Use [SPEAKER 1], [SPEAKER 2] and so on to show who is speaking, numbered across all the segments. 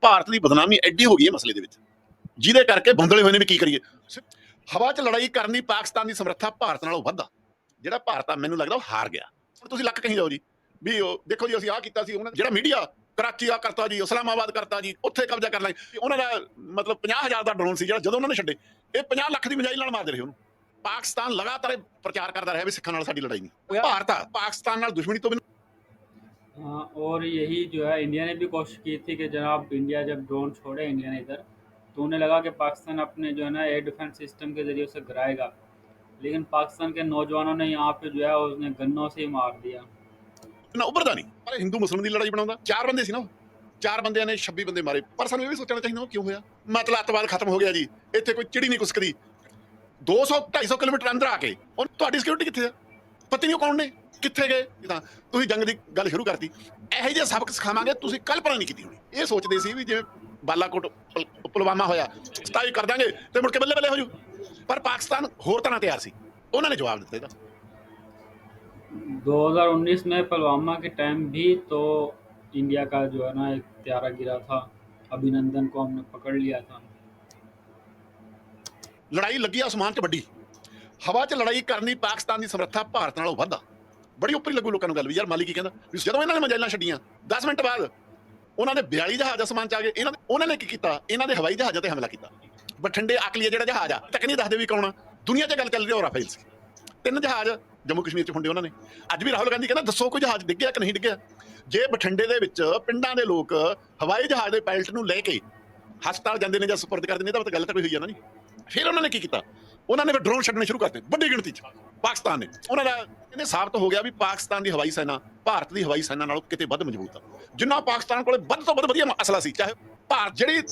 [SPEAKER 1] ਭਾਰਤ ਦੀ ਬਦਨਾਮੀ ਐਡੀ ਹੋ ਗਈ ਹੈ ਮਸਲੇ ਦੇ ਵਿੱਚ। ਜਿਹਦੇ ਕਰਕੇ ਬੰਦਲੇ ਹੋਏ ਨੇ ਵੀ ਕੀ ਕਰੀਏ? ਹਵਾ 'ਚ ਲੜਾਈ ਕਰਨ ਦੀ ਪਾਕਿਸਤਾਨ ਦੀ ਸਮਰੱਥਾ ਭਾਰਤ ਨਾਲੋਂ ਵੱਧ ਜਿਹੜਾ ਭਾਰਤ ਆ ਮੈਨੂੰ ਲੱਗਦਾ ਉਹ ਹਾਰ ਗਿਆ। ਹੁਣ ਤੁਸੀਂ ਲੱਕ ਕਹੀਂ ਜਾਓ ਜੀ। ਵੀ ਉਹ ਦੇਖੋ ਜੀ ਅਸੀਂ ਆਹ ਕੀਤਾ ਸੀ ਉਹਨਾਂ ਜਿਹੜਾ ਮੀਡੀਆ ਕਰਾਚੀ ਆ ਕਰਤਾ ਜੀ ਇਸਲਾਮਾਬਾਦ ਕਰਤਾ ਜੀ ਉੱਥੇ ਕਬਜ਼ਾ ਕਰ ਲਿਆ ਉਹਨਾਂ ਦਾ ਮਤਲਬ 50000 ਦਾ ਡਰੋਨ ਸੀ ਜਿਹੜਾ ਜਦੋਂ ਉਹਨਾਂ ਨੇ ਛੱਡੇ ਇਹ 50 ਲੱਖ ਦੀ ਮਜਾਈ ਨਾਲ ਮਾਰਦੇ ਰਹੇ ਉਹਨੂੰ। ਪਾਕਿਸਤਾਨ ਲਗਾਤਾਰ ਪ੍ਰਚਾਰ ਕਰਦਾ ਰਿਹਾ ਵੀ ਸਿੱਖਾਂ ਨਾਲ ਸਾਡੀ ਲੜਾਈ ਨਹੀਂ। ਭਾਰਤ ਆ ਪਾਕਿਸਤਾਨ ਨਾਲ ਦੁਸ਼ਮਣੀ ਤੋਂ ਬਿਨਾਂ
[SPEAKER 2] हाँ और यही जो है इंडिया ने भी कोशिश की थी कि जनाब इंडिया जब ड्रोन छोड़े इंडिया ने इधर तो उन्हें लगा कि पाकिस्तान अपने जो है ना एयर डिफेंस सिस्टम के ज़रिए उसे गिराएगा लेकिन पाकिस्तान के नौजवानों ने यहाँ पे जो है उसने गन्नों से ही मार दिया
[SPEAKER 1] ਨਾ ਉੱਭਰਦਾ ਨਹੀਂ ਪਰ ਹਿੰਦੂ ਮੁਸਲਮਾਨ ਦੀ ਲੜਾਈ ਬਣਾਉਂਦਾ ਚਾਰ ਬੰਦੇ ਸੀ ਨਾ ਉਹ। ਚਾਰ ਬੰਦਿਆਂ ਨੇ 26 ਬੰਦੇ ਮਾਰੇ ਪਰ ਸਾਨੂੰ ਇਹ ਵੀ ਸੋਚਣਾ ਚਾਹੀਦਾ ਉਹ ਕਿਉਂ ਹੋਇਆ ਮਤਲਬ ਅੱਤਵਾਦ ਖਤਮ ਹੋ ਗਿਆ ਜੀ ਇੱਥੇ ਕੋਈ ਚਿੜੀ ਨਹੀਂ ਕੁਸਕਦੀ 200 250 ਕਿਲੋਮੀਟਰ ਅੰਦਰ ਆ ਕੇ ਉਹ ਤੁਹਾਡੀ ਸਿਕਿਉਰਿਟੀ ਕਿੱਥੇ ਆ ਪਤਾ ਨਹੀਂ ਉਹ ਕੌਣ ਨੇ ਕਿੱਥੇ ਗਏ ਇਹ ਤਾਂ ਤੁਸੀਂ ਜੰਗ ਦੀ ਗੱਲ ਸ਼ੁਰੂ ਕਰਤੀ ਇਹੋ ਜਿਹੇ ਸਬਕ ਸਿਖਾਵਾਂਗੇ ਤੁਸੀਂ ਕਲਪਨਾ ਨਹੀਂ ਕੀਤੀ ਹੋਣੀ ਇਹ ਸੋਚਦੇ ਸੀ ਵੀ ਜਿਵੇਂ ਬਾਲਾਕੋਟ ਪੁਲ- ਪੁਲਵਾਮਾ ਹੋਇਆ ਸਤਾਈ ਕਰ ਦਾਂਗੇ ਤੇ ਮੁੜ ਕੇ ਬੱਲੇ ਬੱਲੇ ਹੋ ਜੂ ਪਰ ਪਾਕਿਸਤਾਨ ਹੋਰ ਤਰ੍ਹਾਂ ਤਿਆਰ ਸੀ ਉਹਨਾਂ ਨੇ ਜਵਾਬ ਦਿੱਤਾ ਇਹਦਾ
[SPEAKER 2] 2019 में पुलवामा के टाइम भी तो इंडिया का जो है ना एक त्यारा गिरा था अभिनंदन को हमने पकड़ लिया था
[SPEAKER 1] ਲੜਾਈ ਲੱਗੀ ਆਸਮਾਨ 'ਚ ਵੱਡੀ ਹਵਾ 'ਚ ਲੜਾਈ ਕਰਨੀ ਪਾਕਿਸਤਾਨ ਦੀ ਸਮਰੱਥਾ ਭਾਰਤ ਨਾਲੋਂ ਵੱਧ ਆ। ਬੜੀ ਉੱਪਰੀ ਲੱਗੂ ਲੋਕਾਂ ਨੂੰ ਗੱਲ ਵੀ, ਯਾਰ ਮਾਲੀ ਕੀ ਕਹਿੰਦਾ? ਵੀ ਜਦੋਂ ਇਹਨਾਂ ਨੇ ਮਜਾਇਲਾਂ ਛੱਡੀਆਂ 10 ਮਿੰਟ ਬਾਅਦ ਉਹਨਾਂ ਦੇ 42 ਜਹਾਜ਼ ਅਸਮਾਨ 'ਚ ਆ ਗਏ ਇਹਨਾਂ ਉਹਨਾਂ ਨੇ ਕੀ ਕੀਤਾ? ਇਹਨਾਂ ਦੇ ਹਵਾਈ ਜਹਾਜ਼ਾਂ ਤੇ ਹਮਲਾ ਕੀਤਾ। ਬਠਿੰਡੇ ਅਕਲੀਆ ਜਿਹੜਾ ਜਹਾਜ਼ ਆ, ਤੱਕ ਨਹੀਂ ਦੱਸਦੇ ਵੀ ਕੌਣ ਆ। ਦੁਨੀਆ 'ਚ ਗੱਲ ਚੱਲ ਰਹੀ ਹੋ ਰਾਫੇਲ ਸੀ। ਤਿੰਨ ਜਹਾਜ਼ ਜੰਮੂ ਕਸ਼ਮੀਰ 'ਚ ਹੁੰਦੇ ਉਹਨਾਂ ਨੇ। ਅੱਜ ਵੀ ਰਾਹੁਲ ਗਾਂਧੀ ਕਹਿੰਦਾ, ਦੱਸੋ ਕੋਈ ਜਹਾਜ਼ ਡਿੱਗਿਆ ਕਿ ਨਹੀਂ ਡਿੱਗਿਆ? ਜੇ ਬਠਿੰਡੇ ਦੇ ਵਿੱਚ ਪਿੰਡਾਂ ਦੇ ਲੋਕ ਹਵਾਈ ਜਹਾਜ਼ ਦੇ ਪਾਇਲਟ ਨੂੰ ਲੈ ਕੇ ਹਸਪਤਾਲ ਜਾਂਦੇ ਨੇ ਜਾਂ ਸਪੁਰਦ ਕਰਦੇ ਨੇ, ਤਾਂ ਗੱਲ ਤਾਂ ਕੋਈ ਹੋਈ ਆ ਨਾ ਨਹੀਂ ਫਿਰ ਉਹਨਾਂ ਨੇ ਕੀ ਕੀਤਾ? ਉਹਨਾਂ ਨੇ ਫਿਰ ਡਰੋਨ ਛੱਡਣੇ ਸ਼ੁਰੂ ਕਰਤੇ ਵੱਡੀ ਗਿਣਤੀ 'ਚ, ਪਾਕਿਸਤਾਨ ਨੇ। ਉਹਨਾਂ ਦਾ ਇਹਨੇ ਸਾਬਤ ਹੋ ਗਿਆ ਵੀ ਪਾਕਿਸਤਾਨ ਦੀ ਹਵਾਈ ਸੈਨਾ, ਭਾਰਤ ਦੀ ਹਵਾਈ ਸੈਨਾ ਨਾਲੋਂ ਕਿਤੇ ਵੱਧ ਮਜ਼ਬੂਤ ਆ। ਜਿੰਨਾ ਪਾਕਿਸਤਾਨ ਕੋਲੇ ਵੱਧ ਤੋਂ ਵੱਧ ਵਧੀਆ ਅਸਲਾ ਸੀ, ਚਾਹੇ ਭਾਰਤ ਜਿਹੜੀ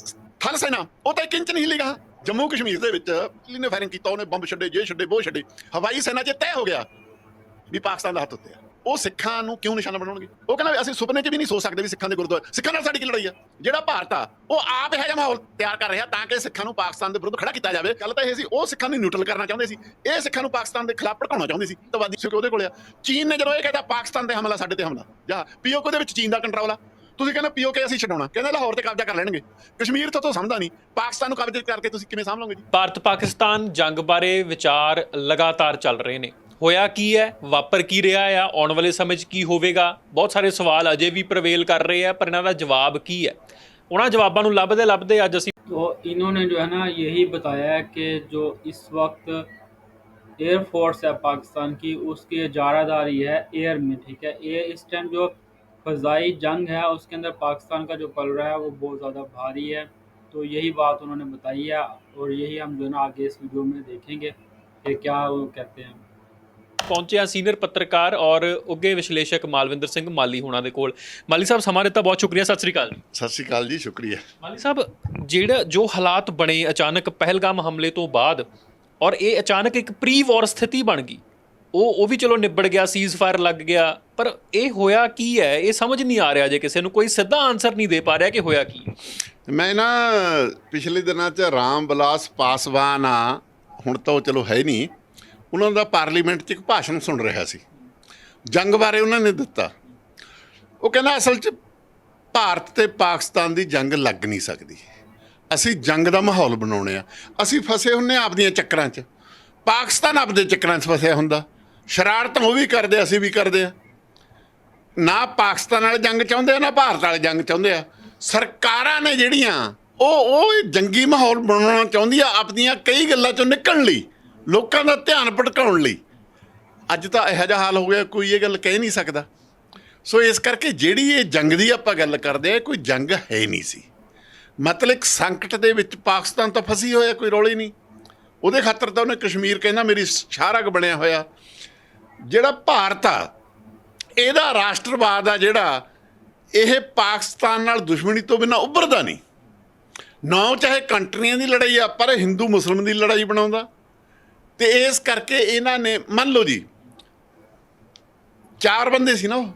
[SPEAKER 1] ਥਲ ਸੈਨਾ, ਉਹ ਤਾਂ ਇੱਕ ਇੰਚ ਨਹੀਂ ਹਿੱਲੇਗਾ ਜੰਮੂ ਕਸ਼ਮੀਰ ਦੇ ਵਿੱਚ ਦਿੱਲੀ ਨੇ ਫਾਇਰਿੰਗ ਕੀਤਾ, ਉਹਨੇ ਬੰਬ ਛੱਡੇ ਜੇ ਛੱਡੇ ਉਹ ਛੱਡੇ। ਹਵਾਈ ਸੈਨਾ 'ਚ ਤੈਅ ਹੋ ਗਿਆ ਵੀ ਪਾਕਿਸਤਾਨ ਦਾ ਹੱਥ ਉੱਤੇ ਆ। ਉਹ ਸਿੱਖਾਂ ਨੂੰ ਕਿਉਂ ਨਿਸ਼ਾਨਾ ਬਣਾਉਣਗੇ? ਉਹ ਕਹਿੰਦਾ ਵੀ ਅਸੀਂ ਸੁਪਨੇ 'ਚ ਵੀ ਨਹੀਂ ਸੋਚ ਸਕਦੇ ਵੀ ਸਿੱਖਾਂ ਦੇ ਗੁਰਦੁਆਰੇ, ਸਿੱਖਾਂ ਨਾਲ ਸਾਡੀ ਕੀ ਲੜਾਈ ਆ? ਜਿਹੜਾ ਭਾਰਤ ਆ, ਉਹ ਆਪ ਇਹ ਜਿਹਾ ਮਾਹੌਲ ਤਿਆਰ ਕਰ ਰਿਹਾ ਤਾਂ ਕਿ ਸਿੱਖਾਂ ਨੂੰ ਪਾਕਿਸਤਾਨ ਦੇ ਵਿਰੁੱਧ ਖੜਾ ਕੀਤਾ ਜਾਵੇ। ਗੱਲ ਤਾਂ ਇਹ ਸੀ, ਉਹ ਸਿੱਖਾਂ ਨੂੰ ਨਿਊਟਰਲ ਕਰਨਾ ਚਾਹੁੰਦੇ ਸੀ। ਇਹ ਸਿੱਖਾਂ ਨੂੰ ਪਾਕਿਸਤਾਨ ਦੇ ਖਿਲਾਫ ਭੜਕਾਉਣਾ ਚਾਹੁੰਦੇ ਸੀ ਤਵਾਦੀ ਸਿੱਖ ਉਹਦੇ ਕੋਲ ਆ। ਚੀਨ ਨੇ ਜਦੋਂ ਇਹ ਕਹਿੰਦਾ ਪਾਕਿਸਤਾਨ ਤੇ ਹਮਲਾ, ਸਾਡੇ ਤੇ ਹਮਲਾ। ਜਾਂ, ਪੀਓਕੇ ਦੇ ਵਿੱਚ ਚੀਨ ਦਾ ਕੰਟਰੋਲ ਆ। ਤੁਸੀਂ ਕਹਿੰਦੇ ਪੀਓਕੇ ਅਸੀਂ ਛਡਾਉਣਾ। ਕਹਿੰਦੇ ਲਾਹੌਰ ਤੇ ਕਬਜ਼ਾ ਕਰ ਲੈਣਗੇ। ਕਸ਼ਮੀਰ ਤੋਂ ਤਾਂ ਸਮਝਦਾ ਨਹੀਂ। ਪਾਕਿਸਤਾਨ ਨੂੰ ਕਬਜ਼ੇ ਕਰਕੇ ਤੁਸੀਂ ਕਿਵੇਂ ਸਾਂਭ ਲਓਗੇ ਜੀ?
[SPEAKER 3] ਭਾਰਤ ਪਾਕਿਸਤਾਨ ਜੰਗ ਬਾਰੇ ਵਿਚਾਰ ਲਗਾਤਾਰ ਚੱਲ ਰਹੇ ਨੇ। ਹੋਇਆ ਕੀ ਹੈ? ਵਾਪਰ ਕੀ ਰਿਹਾ ਆ? ਆਉਣ ਵਾਲੇ ਸਮੇਂ 'ਚ ਕੀ ਹੋਵੇਗਾ? ਬਹੁਤ ਸਾਰੇ ਸਵਾਲ ਅਜੇ ਵੀ ਪ੍ਰਵੇਲ ਕਰ ਰਹੇ ਆ، ਪਰ ਇਹਨਾਂ ਦਾ ਜਵਾਬ ਕੀ ਹੈ? ਉਹਨਾਂ ਜਵਾਬਾਂ ਨੂੰ ਲੱਭਦੇ ਲੱਭਦੇ ਅੱਜ ਅਸੀਂ
[SPEAKER 2] تو انہوں نے جو ہے نا یہی بتایا ہے کہ جو اس وقت ایئر فورس ہے پاکستان کی اس کی اجارہ داری ہے ایئر میں ٹھیک ہے یہ اس ٹائم جو فضائی جنگ ہے اس کے اندر پاکستان کا جو پلڑا ہے وہ بہت زیادہ بھاری ہے تو یہی بات انہوں نے بتائی ہے اور یہی ہم جو ہے نا آگے اس ویڈیو میں دیکھیں گے کہ کیا وہ کہتے ہیں
[SPEAKER 3] ਪਹੁੰਚਿਆ ਸੀਨੀਅਰ ਪੱਤਰਕਾਰ ਔਰ ਉੱਗੇ ਵਿਸ਼ਲੇਸ਼ਕ ਮਾਲਵਿੰਦਰ ਸਿੰਘ ਮਾਲੀ ਹੋਣਾ ਦੇ ਕੋਲ। ਮਾਲੀ ਸਾਹਿਬ ਸਮਾਂ ਦਿੱਤਾ ਬਹੁਤ ਸ਼ੁਕਰੀਆ ਸਤਿ ਸ੍ਰੀ ਅਕਾਲ
[SPEAKER 1] ਸਤਿ ਸ਼੍ਰੀ ਅਕਾਲ ਜੀ ਸ਼ੁਕਰੀਆ।
[SPEAKER 3] ਮਾਲੀ ਸਾਹਿਬ ਜਿਹੜਾ ਜੋ ਹਾਲਾਤ ਬਣੇ ਅਚਾਨਕ ਪਹਿਲਗਾਮ ਹਮਲੇ ਤੋਂ ਬਾਅਦ ਔਰ ਇਹ ਅਚਾਨਕ ਇੱਕ ਪ੍ਰੀ ਵਾਰ ਸਥਿਤੀ ਬਣ ਗਈ ਉਹ ਉਹ ਵੀ ਚਲੋ ਨਿਬੜ ਗਿਆ ਸੀਜ਼ ਫਾਇਰ ਲੱਗ ਗਿਆ ਪਰ ਇਹ ਹੋਇਆ ਕੀ ਹੈ? ਇਹ ਸਮਝ ਨਹੀਂ ਆ ਰਿਹਾ ਜੇ ਕਿਸੇ ਨੂੰ ਕੋਈ ਸਿੱਧਾ ਆਨਸਰ ਨਹੀਂ ਦੇ ਪਾ ਰਿਹਾ ਕਿ ਹੋਇਆ ਕੀ।
[SPEAKER 4] ਮੈਂ ਨਾ ਪਿਛਲੇ ਦਿਨਾਂ 'ਚ ਰਾਮ ਵਿਲਾਸ ਪਾਸਵਾਨ ਆ ਹੁਣ ਤਾਂ ਉਹ ਚਲੋ ਹੈ ਨਹੀਂ ਉਹਨਾਂ ਦਾ ਪਾਰਲੀਮੈਂਟ 'ਚ ਇੱਕ ਭਾਸ਼ਣ ਸੁਣ ਰਿਹਾ ਸੀ। ਜੰਗ ਬਾਰੇ ਉਹਨਾਂ ਨੇ ਦਿੱਤਾ। ਉਹ ਕਹਿੰਦਾ, ਅਸਲ 'ਚ ਭਾਰਤ ਤੇ ਪਾਕਿਸਤਾਨ ਦੀ ਜੰਗ ਲੱਗ ਨਹੀਂ ਸਕਦੀ। ਅਸੀਂ ਜੰਗ ਦਾ ਮਾਹੌਲ ਬਣਾਉਣੇ ਆ। ਅਸੀਂ ਫਸੇ ਹੁੰਨੇ ਆਂ ਆਪਦੀਆਂ ਚੱਕਰਾਂ 'ਚ। ਪਾਕਿਸਤਾਨ ਆਪਦੇ ਚੱਕਰਾਂ 'ਚ ਫਸਿਆ ਹੁੰਦਾ। ਸ਼ਰਾਰਤਾਂ ਉਹ ਵੀ ਕਰਦੇ ਅਸੀਂ ਵੀ ਕਰਦੇ ਆ। ਨਾ ਪਾਕਿਸਤਾਨ ਵਾਲੇ ਜੰਗ ਚਾਹੁੰਦੇ ਆ, ਨਾ ਭਾਰਤ ਵਾਲੇ ਜੰਗ ਚਾਹੁੰਦੇ ਆ। ਸਰਕਾਰਾਂ ਨੇ ਜਿਹੜੀਆਂ, ਉਹ ਉਹ ਜੰਗੀ ਮਾਹੌਲ ਬਣਾਉਣਾ ਚਾਹੁੰਦੀ ਆ ਆਪਣੀਆਂ ਕਈ ਗੱਲਾਂ ਚੋਂ ਨਿਕਲਣ ਲਈ। ਲੋਕਾਂ ਦਾ ਧਿਆਨ ਭਟਕਾਉਣ ਲਈ। ਅੱਜ ਤਾਂ ਇਹੋ ਜਿਹਾ ਹਾਲ ਹੋ ਗਿਆ, ਕੋਈ ਇਹ ਗੱਲ ਕਹਿ ਨਹੀਂ ਸਕਦਾ। ਸੋ ਇਸ ਕਰਕੇ ਜਿਹੜੀ ਇਹ ਜੰਗ ਦੀ ਆਪਾਂ ਗੱਲ ਕਰਦੇ ਆ ਕੋਈ ਜੰਗ ਹੈ ਨਹੀਂ ਸੀ। ਮਤਲਬ ਇੱਕ ਸੰਕਟ ਦੇ ਵਿੱਚ ਪਾਕਿਸਤਾਨ ਤਾਂ ਫਸੀ ਹੋਇਆ, ਕੋਈ ਰੌਲੇ ਨਹੀਂ। ਉਹਦੇ ਖਾਤਰ ਤਾਂ ਉਹਨੇ ਕਸ਼ਮੀਰ ਕਹਿੰਦਾ ਮੇਰੀ ਸ਼ਾਹਰਗ ਬਣਿਆ ਹੋਇਆ। ਜਿਹੜਾ ਭਾਰਤ ਆ, ਇਹਦਾ ਰਾਸ਼ਟਰਵਾਦ ਆ ਜਿਹੜਾ, ਇਹ ਪਾਕਿਸਤਾਨ ਨਾਲ ਦੁਸ਼ਮਣੀ ਤੋਂ ਬਿਨਾ ਉੱਭਰਦਾ ਨਹੀਂ। ਨਾ ਚਾਹੇ ਕੰਟਰੀਆਂ ਦੀ ਲੜਾਈ ਆ, ਪਰ ਹਿੰਦੂ ਮੁਸਲਮਾਨ ਦੀ ਲੜਾਈ ਬਣਾਉਂਦਾ। ਤੇ ਇਸ ਕਰਕੇ ਇਹਨਾਂ ਨੇ, ਮੰਨ ਲਓ ਜੀ, ਚਾਰ ਬੰਦੇ ਸੀ ਨਾ ਉਹ।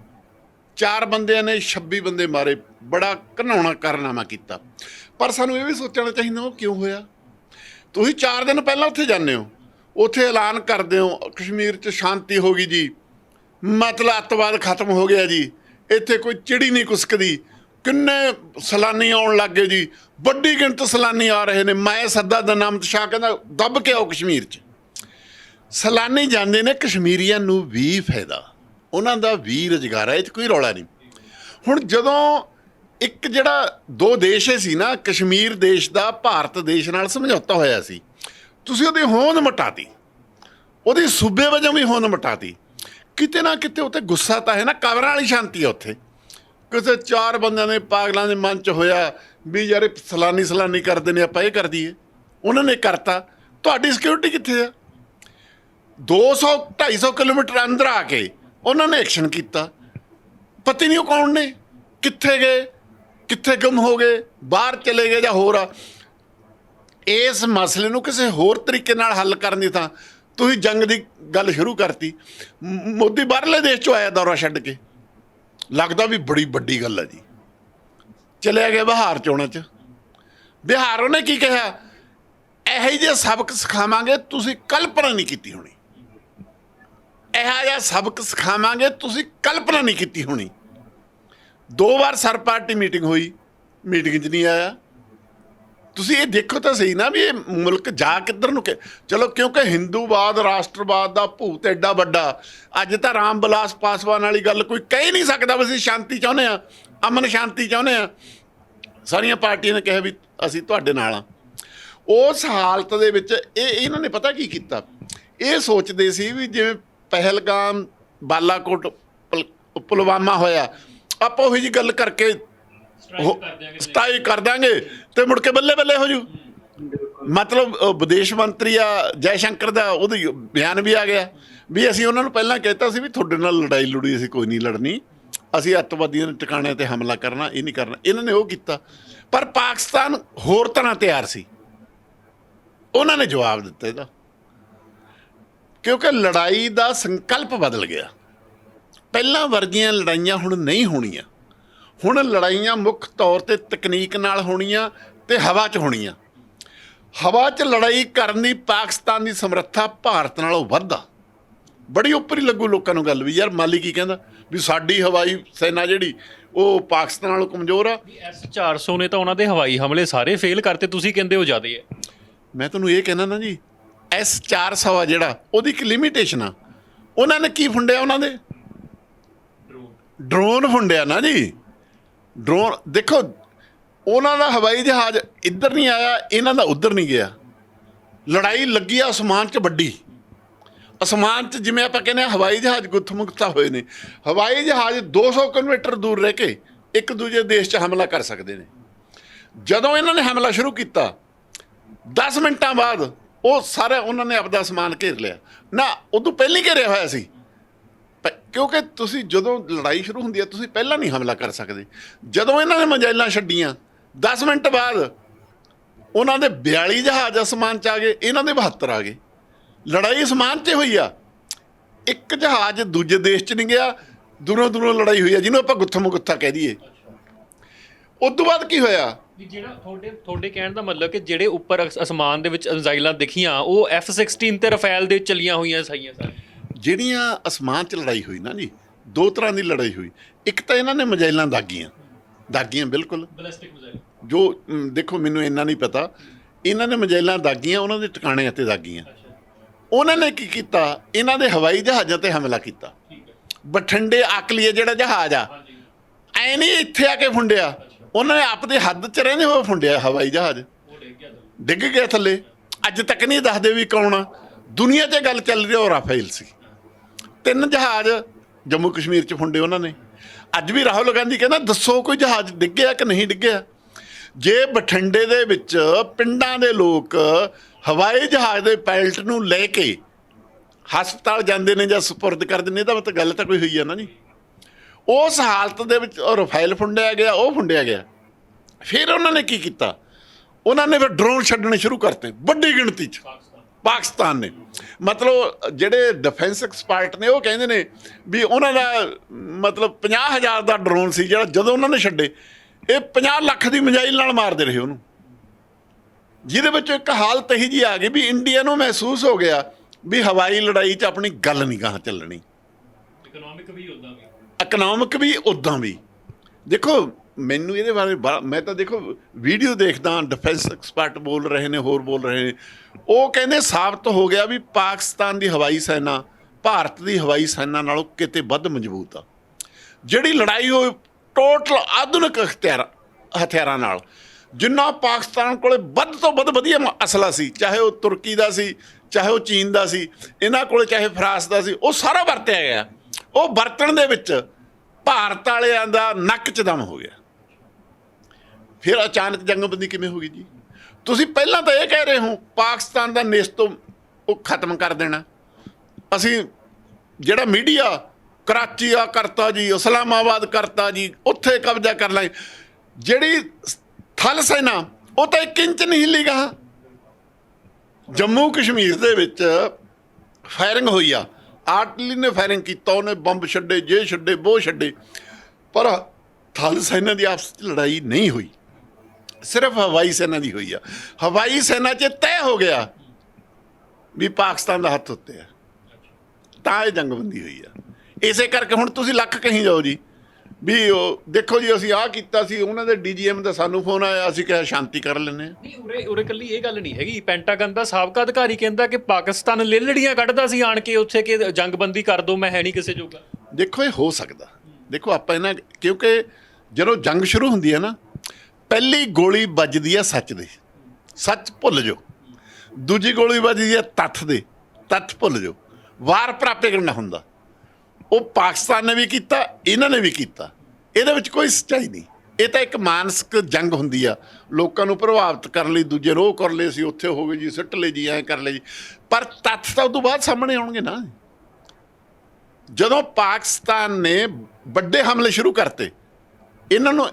[SPEAKER 4] ਚਾਰ ਬੰਦਿਆਂ ਨੇ 26 ਬੰਦੇ ਮਾਰੇ। ਬੜਾ ਘਨਾਉਣਾ ਕਾਰਨਾਮਾ ਕੀਤਾ। ਪਰ ਸਾਨੂੰ ਇਹ ਵੀ ਸੋਚਣਾ ਚਾਹੀਦਾ ਉਹ ਕਿਉਂ ਹੋਇਆ? ਤੁਸੀਂ 4 ਦਿਨ ਪਹਿਲਾਂ ਉੱਥੇ ਜਾਂਦੇ ਹੋ। ਉੱਥੇ ਐਲਾਨ ਕਰਦੇ ਹੋ, ਕਸ਼ਮੀਰ 'ਚ ਸ਼ਾਂਤੀ ਹੋ ਗਈ ਜੀ। ਮਤਲਬ ਅੱਤਵਾਦ ਖਤਮ ਹੋ ਗਿਆ ਜੀ। ਇੱਥੇ ਕੋਈ ਚਿੜੀ ਨਹੀਂ ਕੁਸਕਦੀ।
[SPEAKER 1] ਕਿੰਨੇ ਸਲਾਨੀ ਆਉਣ ਲੱਗੇ ਜੀ। ਵੱਡੀ ਗਿਣਤੀ ਸਲਾਨੀ ਆ ਰਹੇ ਨੇ। ਮੈਂ ਸੱਦਾ ਦਾ ਨਾਮ ਸ਼ਾਹ ਕਹਿੰਦਾ, ਦੱਬ ਕੇ ਆਓ ਕਸ਼ਮੀਰ 'ਚ। ਸਲਾਨੀ ਜਾਂਦੇ ਨੇ ਕਸ਼ਮੀਰੀਆਂ ਨੂੰ ਵੀ ਫਾਇਦਾ। ਉਹਨਾਂ ਦਾ ਵੀ ਰੁਜ਼ਗਾਰ ਹੈ ਇਹ 'ਚ ਕੋਈ ਰੌਲਾ ਨਹੀਂ। ਹੁਣ ਜਦੋਂ ਇੱਕ ਜਿਹੜਾ ਦੋ ਦੇਸ਼ ਸੀ ਨਾ, ਕਸ਼ਮੀਰ ਦੇਸ਼ ਦਾ ਭਾਰਤ ਦੇਸ਼ ਨਾਲ ਸਮਝੌਤਾ ਹੋਇਆ ਸੀ, ਤੁਸੀਂ ਉਹਦੀ ਹੋਂਦ ਮਟਾਤੀ। ਉਹਦੀ ਸੂਬੇ ਵਜੋਂ ਵੀ ਹੋਂਦ ਮਟਾਤੀ। ਕਿਤੇ ਨਾ ਕਿਤੇ ਉੱਤੇ ਗੁੱਸਾ ਤਾਂ ਹੈ ਨਾ, ਕਬਰਾਂ ਵਾਲੀ ਸ਼ਾਂਤੀ ਹੈ ਉੱਥੇ। ਕਿਸੇ ਚਾਰ ਬੰਦਿਆਂ ਦੇ ਪਾਗਲਾਂ ਦੇ ਮਨ ਚ ਹੋਇਆ ਵੀ ਯਾਰ ਇਹ ਸਲਾਨੀ ਸਲਾਨੀ ਕਰਦੇ ਨੇ, ਆਪਾਂ ਇਹ ਕਰ ਦਈਏ। ਉਹਨਾਂ ਨੇ ਕਰਤਾ। ਤੁਹਾਡੀ ਸਿਕਿਉਰਿਟੀ ਕਿੱਥੇ ਆ? 200 250 ਕਿਲੋਮੀਟਰ ਅੰਦਰ ਆ ਕੇ ਉਹਨਾਂ ਨੇ ਐਕਸ਼ਨ ਕੀਤਾ। ਪਤਾ ਨਹੀਂ ਉਹ ਕੌਣ ਨੇ। ਕਿੱਥੇ ਗਏ, ਕਿੱਥੇ ਗੁੰਮ ਹੋ ਗਏ, ਬਾਹਰ ਚਲੇ ਗਏ ਜਾਂ ਹੋਰ ਆ। ਇਸ ਮਸਲੇ ਨੂੰ ਕਿਸੇ ਹੋਰ ਤਰੀਕੇ ਨਾਲ ਹੱਲ ਕਰਨ ਦੀ ਤਾਂ ਤੁਸੀਂ ਜੰਗ ਦੀ ਗੱਲ ਸ਼ੁਰੂ ਕਰਤੀ। ਮੋਦੀ ਬਾਹਰਲੇ ਦੇਸ਼ ਚੋਂ ਆਇਆ ਦੌਰਾ ਛੱਡ ਕੇ। ਲੱਗਦਾ ਵੀ ਬੜੀ ਵੱਡੀ ਗੱਲ ਹੈ ਜੀ। ਚਲੇ ਗਏ ਬਿਹਾਰ ਚੋਣਾਂ ਚ। ਬਿਹਾਰ ਉਹਨੇ ਕੀ ਕਿਹਾ? ਇਹੋ ਜਿਹੇ ਸਬਕ ਸਿਖਾਵਾਂਗੇ, ਤੁਸੀਂ ਕਲਪਨਾ ਨਹੀਂ ਕੀਤੀ ਹੋਣੀ। ਇਹੋ ਜਿਹਾ ਸਬਕ ਸਿਖਾਵਾਂਗੇ, ਤੁਸੀਂ ਕਲਪਨਾ ਨਹੀਂ ਕੀਤੀ ਹੋਣੀ। ਦੋ ਵਾਰ ਸਰ ਪਾਰਟੀ ਮੀਟਿੰਗ ਹੋਈ, ਮੀਟਿੰਗ 'ਚ ਨਹੀਂ ਆਇਆ। ਤੁਸੀਂ ਇਹ ਦੇਖੋ ਤਾਂ ਸਹੀ ਨਾ ਵੀ ਇਹ ਮੁਲਕ ਜਾ ਕਿੱਧਰ ਨੂੰ ਕਿ ਚਲੋ ਕਿਉਂਕਿ ਹਿੰਦੂਵਾਦ, ਰਾਸ਼ਟਰਵਾਦ ਦਾ ਭੂਤ ਐਡਾ ਵੱਡਾ, ਅੱਜ ਤਾਂ ਰਾਮ ਬਿਲਾਸ ਪਾਸਵਾਨ ਵਾਲੀ ਗੱਲ ਕੋਈ ਕਹਿ ਹੀ ਨਹੀਂ ਸਕਦਾ ਵੀ ਅਸੀਂ ਸ਼ਾਂਤੀ ਚਾਹੁੰਦੇ ਆ ਅਮਨ ਸ਼ਾਂਤੀ ਚਾਹੁੰਦੇ ਆ ਸਾਰੀਆਂ ਪਾਰਟੀਆਂ ਨੇ ਕਿਹਾ ਵੀ ਅਸੀਂ ਤੁਹਾਡੇ ਨਾਲ ਆ ਉਸ ਹਾਲਤ ਦੇ ਵਿੱਚ ਇਹ ਇਹਨਾਂ ਨੇ ਪਤਾ ਕੀ ਕੀਤਾ? ਇਹ ਸੋਚਦੇ ਸੀ ਵੀ ਜਿਵੇਂ ਪਹਿਲਗਾਮ ਬਾਲਾਕੋਟ ਪੁਲ- ਪੁਲਵਾਮਾ ਹੋਇਆ। ਆਪਾਂ ਉਹੀ ਜੀ ਗੱਲ ਕਰਕੇ ਸਟਾਈ ਕਰ ਦਾਂਗੇ ਤੇ ਮੁੜ ਕੇ ਬੱਲੇ ਬੱਲੇ ਹੋ ਜੂ। ਮਤਲਬ ਵਿਦੇਸ਼ ਮੰਤਰੀ ਆ ਜੈ ਸ਼ੰਕਰ ਦਾ ਉਹਦੀ ਬਿਆਨ ਵੀ ਆ ਗਿਆ। ਵੀ ਅਸੀਂ ਉਹਨਾਂ ਨੂੰ ਪਹਿਲਾਂ ਕਹਿਤਾ ਸੀ ਵੀ ਤੁਹਾਡੇ ਨਾਲ ਲੜਾਈ ਲੜੀ ਅਸੀਂ ਕੋਈ ਨਹੀਂ ਲੜਨੀ। ਅਸੀਂ ਅੱਤਵਾਦੀਆਂ ਦੇ ਟਿਕਾਣਿਆਂ ਤੇ ਹਮਲਾ ਕਰਨਾ ਇਹ ਨਹੀਂ ਕਰਨਾ। ਇਹਨਾਂ ਨੇ ਉਹ ਕੀਤਾ। ਪਰ ਪਾਕਿਸਤਾਨ ਹੋਰ ਤਰ੍ਹਾਂ ਤਿਆਰ ਸੀ। ਉਹਨਾਂ ਨੇ ਜਵਾਬ ਦਿੱਤਾ ਇਹਦਾ। ਕਿਉਂਕਿ ਲੜਾਈ ਦਾ ਸੰਕਲਪ ਬਦਲ ਗਿਆ। ਪਹਿਲਾਂ ਵਰਗੀਆਂ ਲੜਾਈਆਂ ਹੁਣ ਨਹੀਂ ਹੋਣੀਆਂ। ਹੁਣ ਲੜਾਈਆਂ ਮੁੱਖ ਤੌਰ ਤੇ ਤਕਨੀਕ ਨਾਲ ਹੋਣੀਆਂ ਤੇ ਹਵਾ 'ਚ ਹੋਣੀਆਂ। ਹਵਾ 'ਚ ਲੜਾਈ ਕਰਨ ਦੀ ਪਾਕਿਸਤਾਨ ਦੀ ਸਮਰੱਥਾ ਭਾਰਤ ਨਾਲੋਂ ਵੱਧ ਆ ਬੜੀ ਉੱਪਰ ਹੀ ਲੱਗੂ ਲੋਕਾਂ ਨੂੰ ਗੱਲ ਵੀ। ਯਾਰ ਮਾਲੀ ਕੀ ਕਹਿੰਦਾ? ਵੀ ਸਾਡੀ ਹਵਾਈ ਸੈਨਾ ਜਿਹੜੀ ਉਹ ਪਾਕਿਸਤਾਨ ਨਾਲੋਂ ਕਮਜ਼ੋਰ ਆ।
[SPEAKER 3] ਐਸ 400 ਨੇ ਤਾਂ ਉਹਨਾਂ ਦੇ ਹਵਾਈ ਹਮਲੇ ਸਾਰੇ ਫੇਲ ਕਰਤੇ। ਤੁਸੀਂ ਕਹਿੰਦੇ ਹੋ ਜ਼ਿਆਦੇ ਹੈ।
[SPEAKER 1] ਮੈਂ ਤੁਹਾਨੂੰ ਇਹ ਕਹਿਣਾ ਨਾ ਜੀ ਐਸ 400 ਸਵਾ ਜਿਹੜਾ, ਉਹਦੀ ਇੱਕ ਲਿਮਿਟੇਸ਼ਨ ਆ। ਉਹਨਾਂ ਨੇ ਕੀ ਫੁੰਡਿਆ ਉਹਨਾਂ ਦੇ? ਡਰੋਨ ਫੁੰਡਿਆ ਨਾ ਜੀ। ਡਰੋਨ, ਦੇਖੋ, ਉਹਨਾਂ ਦਾ ਹਵਾਈ ਜਹਾਜ਼ ਇੱਧਰ ਨਹੀਂ ਆਇਆ, ਇਹਨਾਂ ਦਾ ਉੱਧਰ ਨਹੀਂ ਗਿਆ। ਲੜਾਈ ਲੱਗੀ ਆ ਅਸਮਾਨ 'ਚ ਵੱਡੀ। ਅਸਮਾਨ 'ਚ ਜਿਵੇਂ ਆਪਾਂ ਕਹਿੰਦੇ ਆ, ਹਵਾਈ ਜਹਾਜ਼ ਗੁੱਥਮੁਖਤਾ ਹੋਏ ਨੇ। ਹਵਾਈ ਜਹਾਜ਼ 200 ਕਿਲੋਮੀਟਰ ਦੂਰ ਰਹਿ ਕੇ ਇੱਕ ਦੂਜੇ ਦੇਸ਼ 'ਚ ਹਮਲਾ ਕਰ ਸਕਦੇ ਨੇ। ਜਦੋਂ ਇਹਨਾਂ ਨੇ ਹਮਲਾ ਸ਼ੁਰੂ ਕੀਤਾ 10 ਮਿੰਟਾਂ ਬਾਅਦ ਉਹ ਸਾਰਾ ਉਹਨਾਂ ਨੇ ਆਪਦਾ ਸਮਾਨ ਘੇਰ ਲਿਆ। ਨਾ, ਉਦੋਂ ਪਹਿਲਾਂ ਹੀ ਘੇਰਿਆ ਹੋਇਆ ਸੀ। ਪ- ਕਿਉਂਕਿ ਤੁਸੀਂ ਜਦੋਂ ਲੜਾਈ ਸ਼ੁਰੂ ਹੁੰਦੀ ਹੈ, ਤੁਸੀਂ ਪਹਿਲਾਂ ਨਹੀਂ ਹਮਲਾ ਕਰ ਸਕਦੇ। ਜਦੋਂ ਇਹਨਾਂ ਨੇ ਮਜਾਇਲਾਂ ਛੱਡੀਆਂ 10 ਮਿੰਟ ਬਾਅਦ ਉਹਨਾਂ ਦੇ 42 ਜਹਾਜ਼ ਅਸਮਾਨ 'ਚ ਆ ਗਏ, ਇਹਨਾਂ ਦੇ 72 ਆ ਗਏ। ਲੜਾਈ ਅਸਮਾਨ 'ਚ ਹੋਈ ਆ। ਇੱਕ ਜਹਾਜ਼ ਦੂਜੇ ਦੇਸ਼ 'ਚ ਨਹੀਂ ਗਿਆ ਦੂਰੋਂ ਦੂਰੋਂ ਲੜਾਈ ਹੋਈ ਆ, ਜਿਹਨੂੰ ਆਪਾਂ ਗੁੱਥਮ ਗੁੱਥਾ ਕਹਿ ਦਈਏ। ਉਸ ਤੋਂ ਬਾਅਦ ਕੀ ਹੋਇਆ?
[SPEAKER 3] ਵੀ ਜਿਹੜਾ ਤੁਹਾਡੇ ਤੁਹਾਡੇ ਕਹਿਣ ਦਾ ਮਤਲਬ ਕਿ ਜਿਹੜੇ ਉੱਪਰ ਅਸ- ਅਸਮਾਨ ਦੇ ਵਿੱਚ ਮਿਜ਼ਾਈਲਾਂ ਦਿਖੀਆਂ ਉਹ F16 ਤੇ ਰਫੇਲ ਦੇ ਚੱਲੀਆਂ ਹੋਈਆਂ ਸਹੀਆਂ ਸਰ
[SPEAKER 1] ਜਿਹੜੀਆਂ ਅਸਮਾਨ 'ਚ ਲੜਾਈ ਹੋਈ ਨਾ ਜੀ ਦੋ ਤਰ੍ਹਾਂ ਦੀ ਲੜਾਈ ਹੋਈ। ਇੱਕ ਤਾਂ ਇਹਨਾਂ ਨੇ ਮਜਾਇਲਾਂ ਦਾਗੀਆਂ ਦਾਗੀਆਂ ਬਿਲਕੁਲ।
[SPEAKER 3] Ballistic missile.
[SPEAKER 1] ਜੋ ਦੇਖੋ ਮੈਨੂੰ ਇੰਨਾ ਨਹੀਂ ਪਤਾ। ਇਹਨਾਂ ਨੇ ਮਜਾਇਲਾਂ ਦਾਗੀਆਂ ਉਹਨਾਂ ਦੇ ਟਿਕਾਣੇ ਅਤੇ ਦਾਗੀਆਂ। ਉਹਨਾਂ ਨੇ ਕੀ ਕੀਤਾ? ਇਹਨਾਂ ਦੇ ਹਵਾਈ ਜਹਾਜ਼ਾਂ ਤੇ ਹਮਲਾ ਕੀਤਾ। ਬਠਿੰਡੇ ਆਕਲੀਏ ਜਿਹੜਾ ਜਹਾਜ਼ ਆ। ਐ ਨਹੀਂ ਇੱਥੇ ਆ ਕੇ ਫੁੰਡਿਆ। ਉਹਨਾਂ ਨੇ ਆਪਦੇ ਹੱਦ 'ਚ ਰਹਿੰਦੇ ਹੋਏ ਫੁੰਡਿਆ ਹਵਾਈ ਜਹਾਜ਼।
[SPEAKER 3] ਡਿੱਗ ਗਿਆ
[SPEAKER 1] ਥੱਲੇ। ਅੱਜ ਤੱਕ ਨਹੀਂ ਦੱਸਦੇ ਵੀ ਕੌਣ ਆ। ਦੁਨੀਆ 'ਤੇ ਗੱਲ ਚੱਲ ਰਹੀ ਉਹ ਰਾਫੇਲ ਸੀ। ਤਿੰਨ ਜਹਾਜ਼ ਜੰਮੂ ਕਸ਼ਮੀਰ 'ਚ ਫੁੰਡੇ ਉਹਨਾਂ ਨੇ। ਅੱਜ ਵੀ ਰਾਹੁਲ ਗਾਂਧੀ ਕਹਿੰਦਾ, ਦੱਸੋ ਕੋਈ ਜਹਾਜ਼ ਡਿੱਗਿਆ ਕਿ ਨਹੀਂ ਡਿੱਗਿਆ? ਜੇ ਬਠਿੰਡੇ ਦੇ ਵਿੱਚ ਪਿੰਡਾਂ ਦੇ ਲੋਕ ਹਵਾਈ ਜਹਾਜ਼ ਦੇ ਪਾਇਲਟ ਨੂੰ ਲੈ ਕੇ ਹਸਪਤਾਲ ਜਾਂਦੇ ਨੇ ਜਾਂ ਸਪੁਰਦ ਕਰਦੇ ਨੇ ਤਾਂ ਮਤਲਬ ਗੱਲ ਤਾਂ ਕੋਈ ਹੋਈ ਆ ਨਾ ਜੀ। ਉਸ ਹਾਲਤ ਦੇ ਵਿੱਚ ਉਹ ਰਫਾਇਲ ਫੁੰਡਿਆ ਗਿਆ, ਉਹ ਫੁੰਡਿਆ ਗਿਆ। ਫਿਰ ਉਹਨਾਂ ਨੇ ਕੀ ਕੀਤਾ? ਉਹਨਾਂ ਨੇ ਫਿਰ ਡਰੋਨ ਛੱਡਣੇ ਸ਼ੁਰੂ ਕਰਤੇ, ਵੱਡੀ ਗਿਣਤੀ 'ਚ। ਪਾਕਿਸਤਾਨ ਨੇ। ਮਤਲਬ ਜਿਹੜੇ ਡਿਫੈਂਸ ਐਕਸਪਰਟ ਨੇ, ਉਹ ਕਹਿੰਦੇ ਨੇ ਵੀ ਉਹਨਾਂ ਦਾ ਮਤਲਬ 50000 ਦਾ ਡਰੋਨ ਸੀ ਜਿਹੜਾ ਜਦੋਂ ਉਹਨਾਂ ਨੇ ਛੱਡੇ, ਇਹ 50 ਲੱਖ ਦੀ ਮਜਾਈਲ ਨਾਲ ਮਾਰਦੇ ਰਹੇ ਉਹਨੂੰ। ਜਿਹਦੇ ਵਿੱਚ ਇੱਕ ਹਾਲਤ ਇਹੀ ਜੀ ਆ ਗਈ ਵੀ ਇੰਡੀਆ ਨੂੰ ਮਹਿਸੂਸ ਹੋ ਗਿਆ ਵੀ ਹਵਾਈ ਲੜਾਈ 'ਚ ਆਪਣੀ ਗੱਲ ਨਹੀਂ ਗਾਹ ਚੱਲਣੀ।
[SPEAKER 3] ਇਕਨੋਮਿਕ ਵੀ ਉਦਾਂ ਵੀ।
[SPEAKER 1] ਇਕਨੋਮਿਕ ਵੀ ਉਦਾਂ ਵੀ। ਦੇਖੋ, ਮੈਨੂੰ ਇਹਦੇ ਬਾਰੇ ਮੈਂ ਤਾਂ ਦੇਖੋ ਵੀਡੀਓ ਦੇਖਦਾ ਡਿਫੈਂਸ ਐਕਸਪਰਟ ਬੋਲ ਰਹੇ ਨੇ, ਹੋਰ ਬੋਲ ਰਹੇ ਨੇ। ਉਹ ਕਹਿੰਦੇ ਸਾਬਤ ਹੋ ਗਿਆ ਵੀ ਪਾਕਿਸਤਾਨ ਦੀ ਹਵਾਈ ਸੈਨਾ, ਭਾਰਤ ਦੀ ਹਵਾਈ ਸੈਨਾ ਨਾਲੋਂ ਕਿਤੇ ਵੱਧ ਮਜ਼ਬੂਤ ਆ। ਜਿਹੜੀ ਲੜਾਈ ਹੋਈ ਟੋਟਲ ਆਧੁਨਿਕ ਹਥਿਆਰ ਹਥਿਆਰਾਂ ਨਾਲ। ਜਿੰਨਾ ਪਾਕਿਸਤਾਨ ਕੋਲੇ ਵੱਧ ਤੋਂ ਵੱਧ ਵਧੀਆ ਮ- ਅਸਲਾ ਸੀ। ਚਾਹੇ ਉਹ ਤੁਰਕੀ ਦਾ ਸੀ, ਚਾਹੇ ਉਹ ਚੀਨ ਦਾ ਸੀ, ਇਹਨਾਂ ਕੋਲੇ ਚਾਹੇ ਫਰਾਂਸ ਦਾ ਸੀ, ਉਹ ਸਾਰਾ ਵਰਤਿਆ ਗਿਆ। ਉਹ ਵਰਤਣ ਦੇ ਵਿੱਚ ਭਾਰਤ ਵਾਲਿਆਂ ਦਾ ਨੱਕ 'ਚ ਦਮ ਹੋ ਗਿਆ। ਫਿਰ ਅਚਾਨਕ ਜੰਗਬੰਦੀ ਕਿਵੇਂ ਹੋ ਗਈ ਜੀ? ਤੁਸੀਂ ਪਹਿਲਾਂ ਤਾਂ ਇਹ ਕਹਿ ਰਹੇ ਹੋ, ਪਾਕਿਸਤਾਨ ਦਾ ਨੇਸ ਤੋਂ ਉਹ ਖਤਮ ਕਰ ਦੇਣਾ। ਅਸੀਂ ਜਿਹੜਾ ਮੀਡੀਆ, ਕਰਾਚੀ ਆ ਕਰਤਾ ਜੀ, ਇਸਲਾਮਾਬਾਦ ਕਰਤਾ ਜੀ, ਉੱਥੇ ਕਬਜ਼ਾ ਕਰ ਲੈ ਜਿਹੜੀ ਥਲ ਸੈਨਾ, ਉਹ ਤਾਂ ਇੱਕ ਇੰਚ ਨਹੀਂ ਹਿੱਲੀ ਗਾ ਜੰਮੂ ਕਸ਼ਮੀਰ ਦੇ ਵਿੱਚ ਫਾਇਰਿੰਗ ਹੋਈ ਆ। ਆਰਟਲੀ ਨੇ ਫਾਇਰਿੰਗ ਕੀਤਾ, ਉਹਨੇ ਬੰਬ ਛੱਡੇ ਜੇ ਛੱਡੇ ਉਹ ਛੱਡੇ। ਪਰ ਥਲ ਸੈਨਾ ਦੀ ਆਪਸ ਵਿੱਚ ਲੜਾਈ ਨਹੀਂ ਹੋਈ। ਸਿਰਫ ਹਵਾਈ ਸੈਨਾ ਦੀ ਹੋਈ ਆ। ਹਵਾਈ ਸੈਨਾ 'ਚ ਤੈਅ ਹੋ ਗਿਆ ਵੀ ਪਾਕਿਸਤਾਨ ਦਾ ਹੱਥ ਉੱਤੇ ਆ। ਤਾਂ ਇਹ ਜੰਗਬੰਦੀ ਹੋਈ ਆ। ਇਸੇ ਕਰਕੇ ਹੁਣ ਤੁਸੀਂ ਲੱਖ ਕਹੀਂ ਜਾਓ ਜੀ। ਵੀ ਉਹ ਦੇਖੋ ਜੀ ਅਸੀਂ ਆਹ ਕੀਤਾ ਸੀ ਉਹਨਾਂ ਦੇ ਡੀਜੀਐਮ ਦਾ ਸਾਨੂੰ ਫੋਨ ਆਇਆ ਅਸੀਂ ਕਿਹਾ ਸ਼ਾਂਤੀ ਕਰ ਲੈਨੇ ਆ
[SPEAKER 3] ਨਹੀਂ ਉਰੇ ਉਰੇ ਕੱਲੀ ਇਹ ਗੱਲ ਨਹੀਂ ਹੈਗੀ। ਪੈਂਟਾਗਨ ਦਾ ਸਾਬਕਾ ਅਧਿਕਾਰੀ ਕਹਿੰਦਾ ਕਿ ਪਾਕਿਸਤਾਨ ਲੇਲੜੀਆਂ ਕੱਢਦਾ ਸੀ ਆਣ ਕੇ ਉੱਥੇ ਕਿ ਜੰਗਬੰਦੀ ਕਰ ਦੋ ਮੈਂ ਹੈ ਨਹੀਂ ਕਿਸੇ ਜੋਗਾ।
[SPEAKER 1] ਦੇਖੋ ਇਹ ਹੋ ਸਕਦਾ। ਦੇਖੋ ਆਪਾਂ ਇਹਨਾਂ ਕਿਉਂਕਿ ਜਦੋਂ ਜੰਗ ਸ਼ੁਰੂ ਹੁੰਦੀ ਹੈ ਨਾ ਪਹਿਲੀ ਗੋਲੀ ਵੱਜਦੀ ਹੈ ਸੱਚ ਦੀ। ਸੱਚ ਭੁੱਲ ਜਾਓ। ਦੂਜੀ ਗੋਲੀ ਵੱਜਦੀ ਹੈ ਤੱਥ ਦੇ। ਤੱਥ ਭੁੱਲ ਜਾਓ। ਵਾਰ ਪ੍ਰਾਪੇਗੰਡਾ ਹੁੰਦਾ। ਉਹ ਪਾਕਿਸਤਾਨ ਨੇ ਵੀ ਕੀਤਾ, ਇਹਨਾਂ ਨੇ ਵੀ ਕੀਤਾ। ਇਹਦੇ ਵਿੱਚ ਕੋਈ ਸੱਚਾਈ ਨਹੀਂ। ਇਹ ਤਾਂ ਇੱਕ ਮਾਨਸਿਕ ਜੰਗ ਹੁੰਦੀ ਆ। ਲੋਕਾਂ ਨੂੰ ਪ੍ਰਭਾਵਿਤ ਕਰਨ ਲਈ ਦੂਜੇ ਰੋਹ ਕਰ ਲਏ ਸੀ, ਉੱਥੇ ਹੋ ਗਏ ਜੀ, ਸਿੱਟ ਲਏ ਜੀ, ਐਂ ਕਰ ਲਏ ਜੀ। ਪਰ ਤੱਥ ਤਾਂ ਉਦੋਂ ਬਾਅਦ ਸਾਹਮਣੇ ਆਉਣਗੇ ਨਾ। ਜਦੋਂ ਪਾਕਿਸਤਾਨ ਨੇ ਵੱਡੇ ਹਮਲੇ ਸ਼ੁਰੂ ਕਰਤੇ, ਇਹਨਾਂ ਨੂੰ,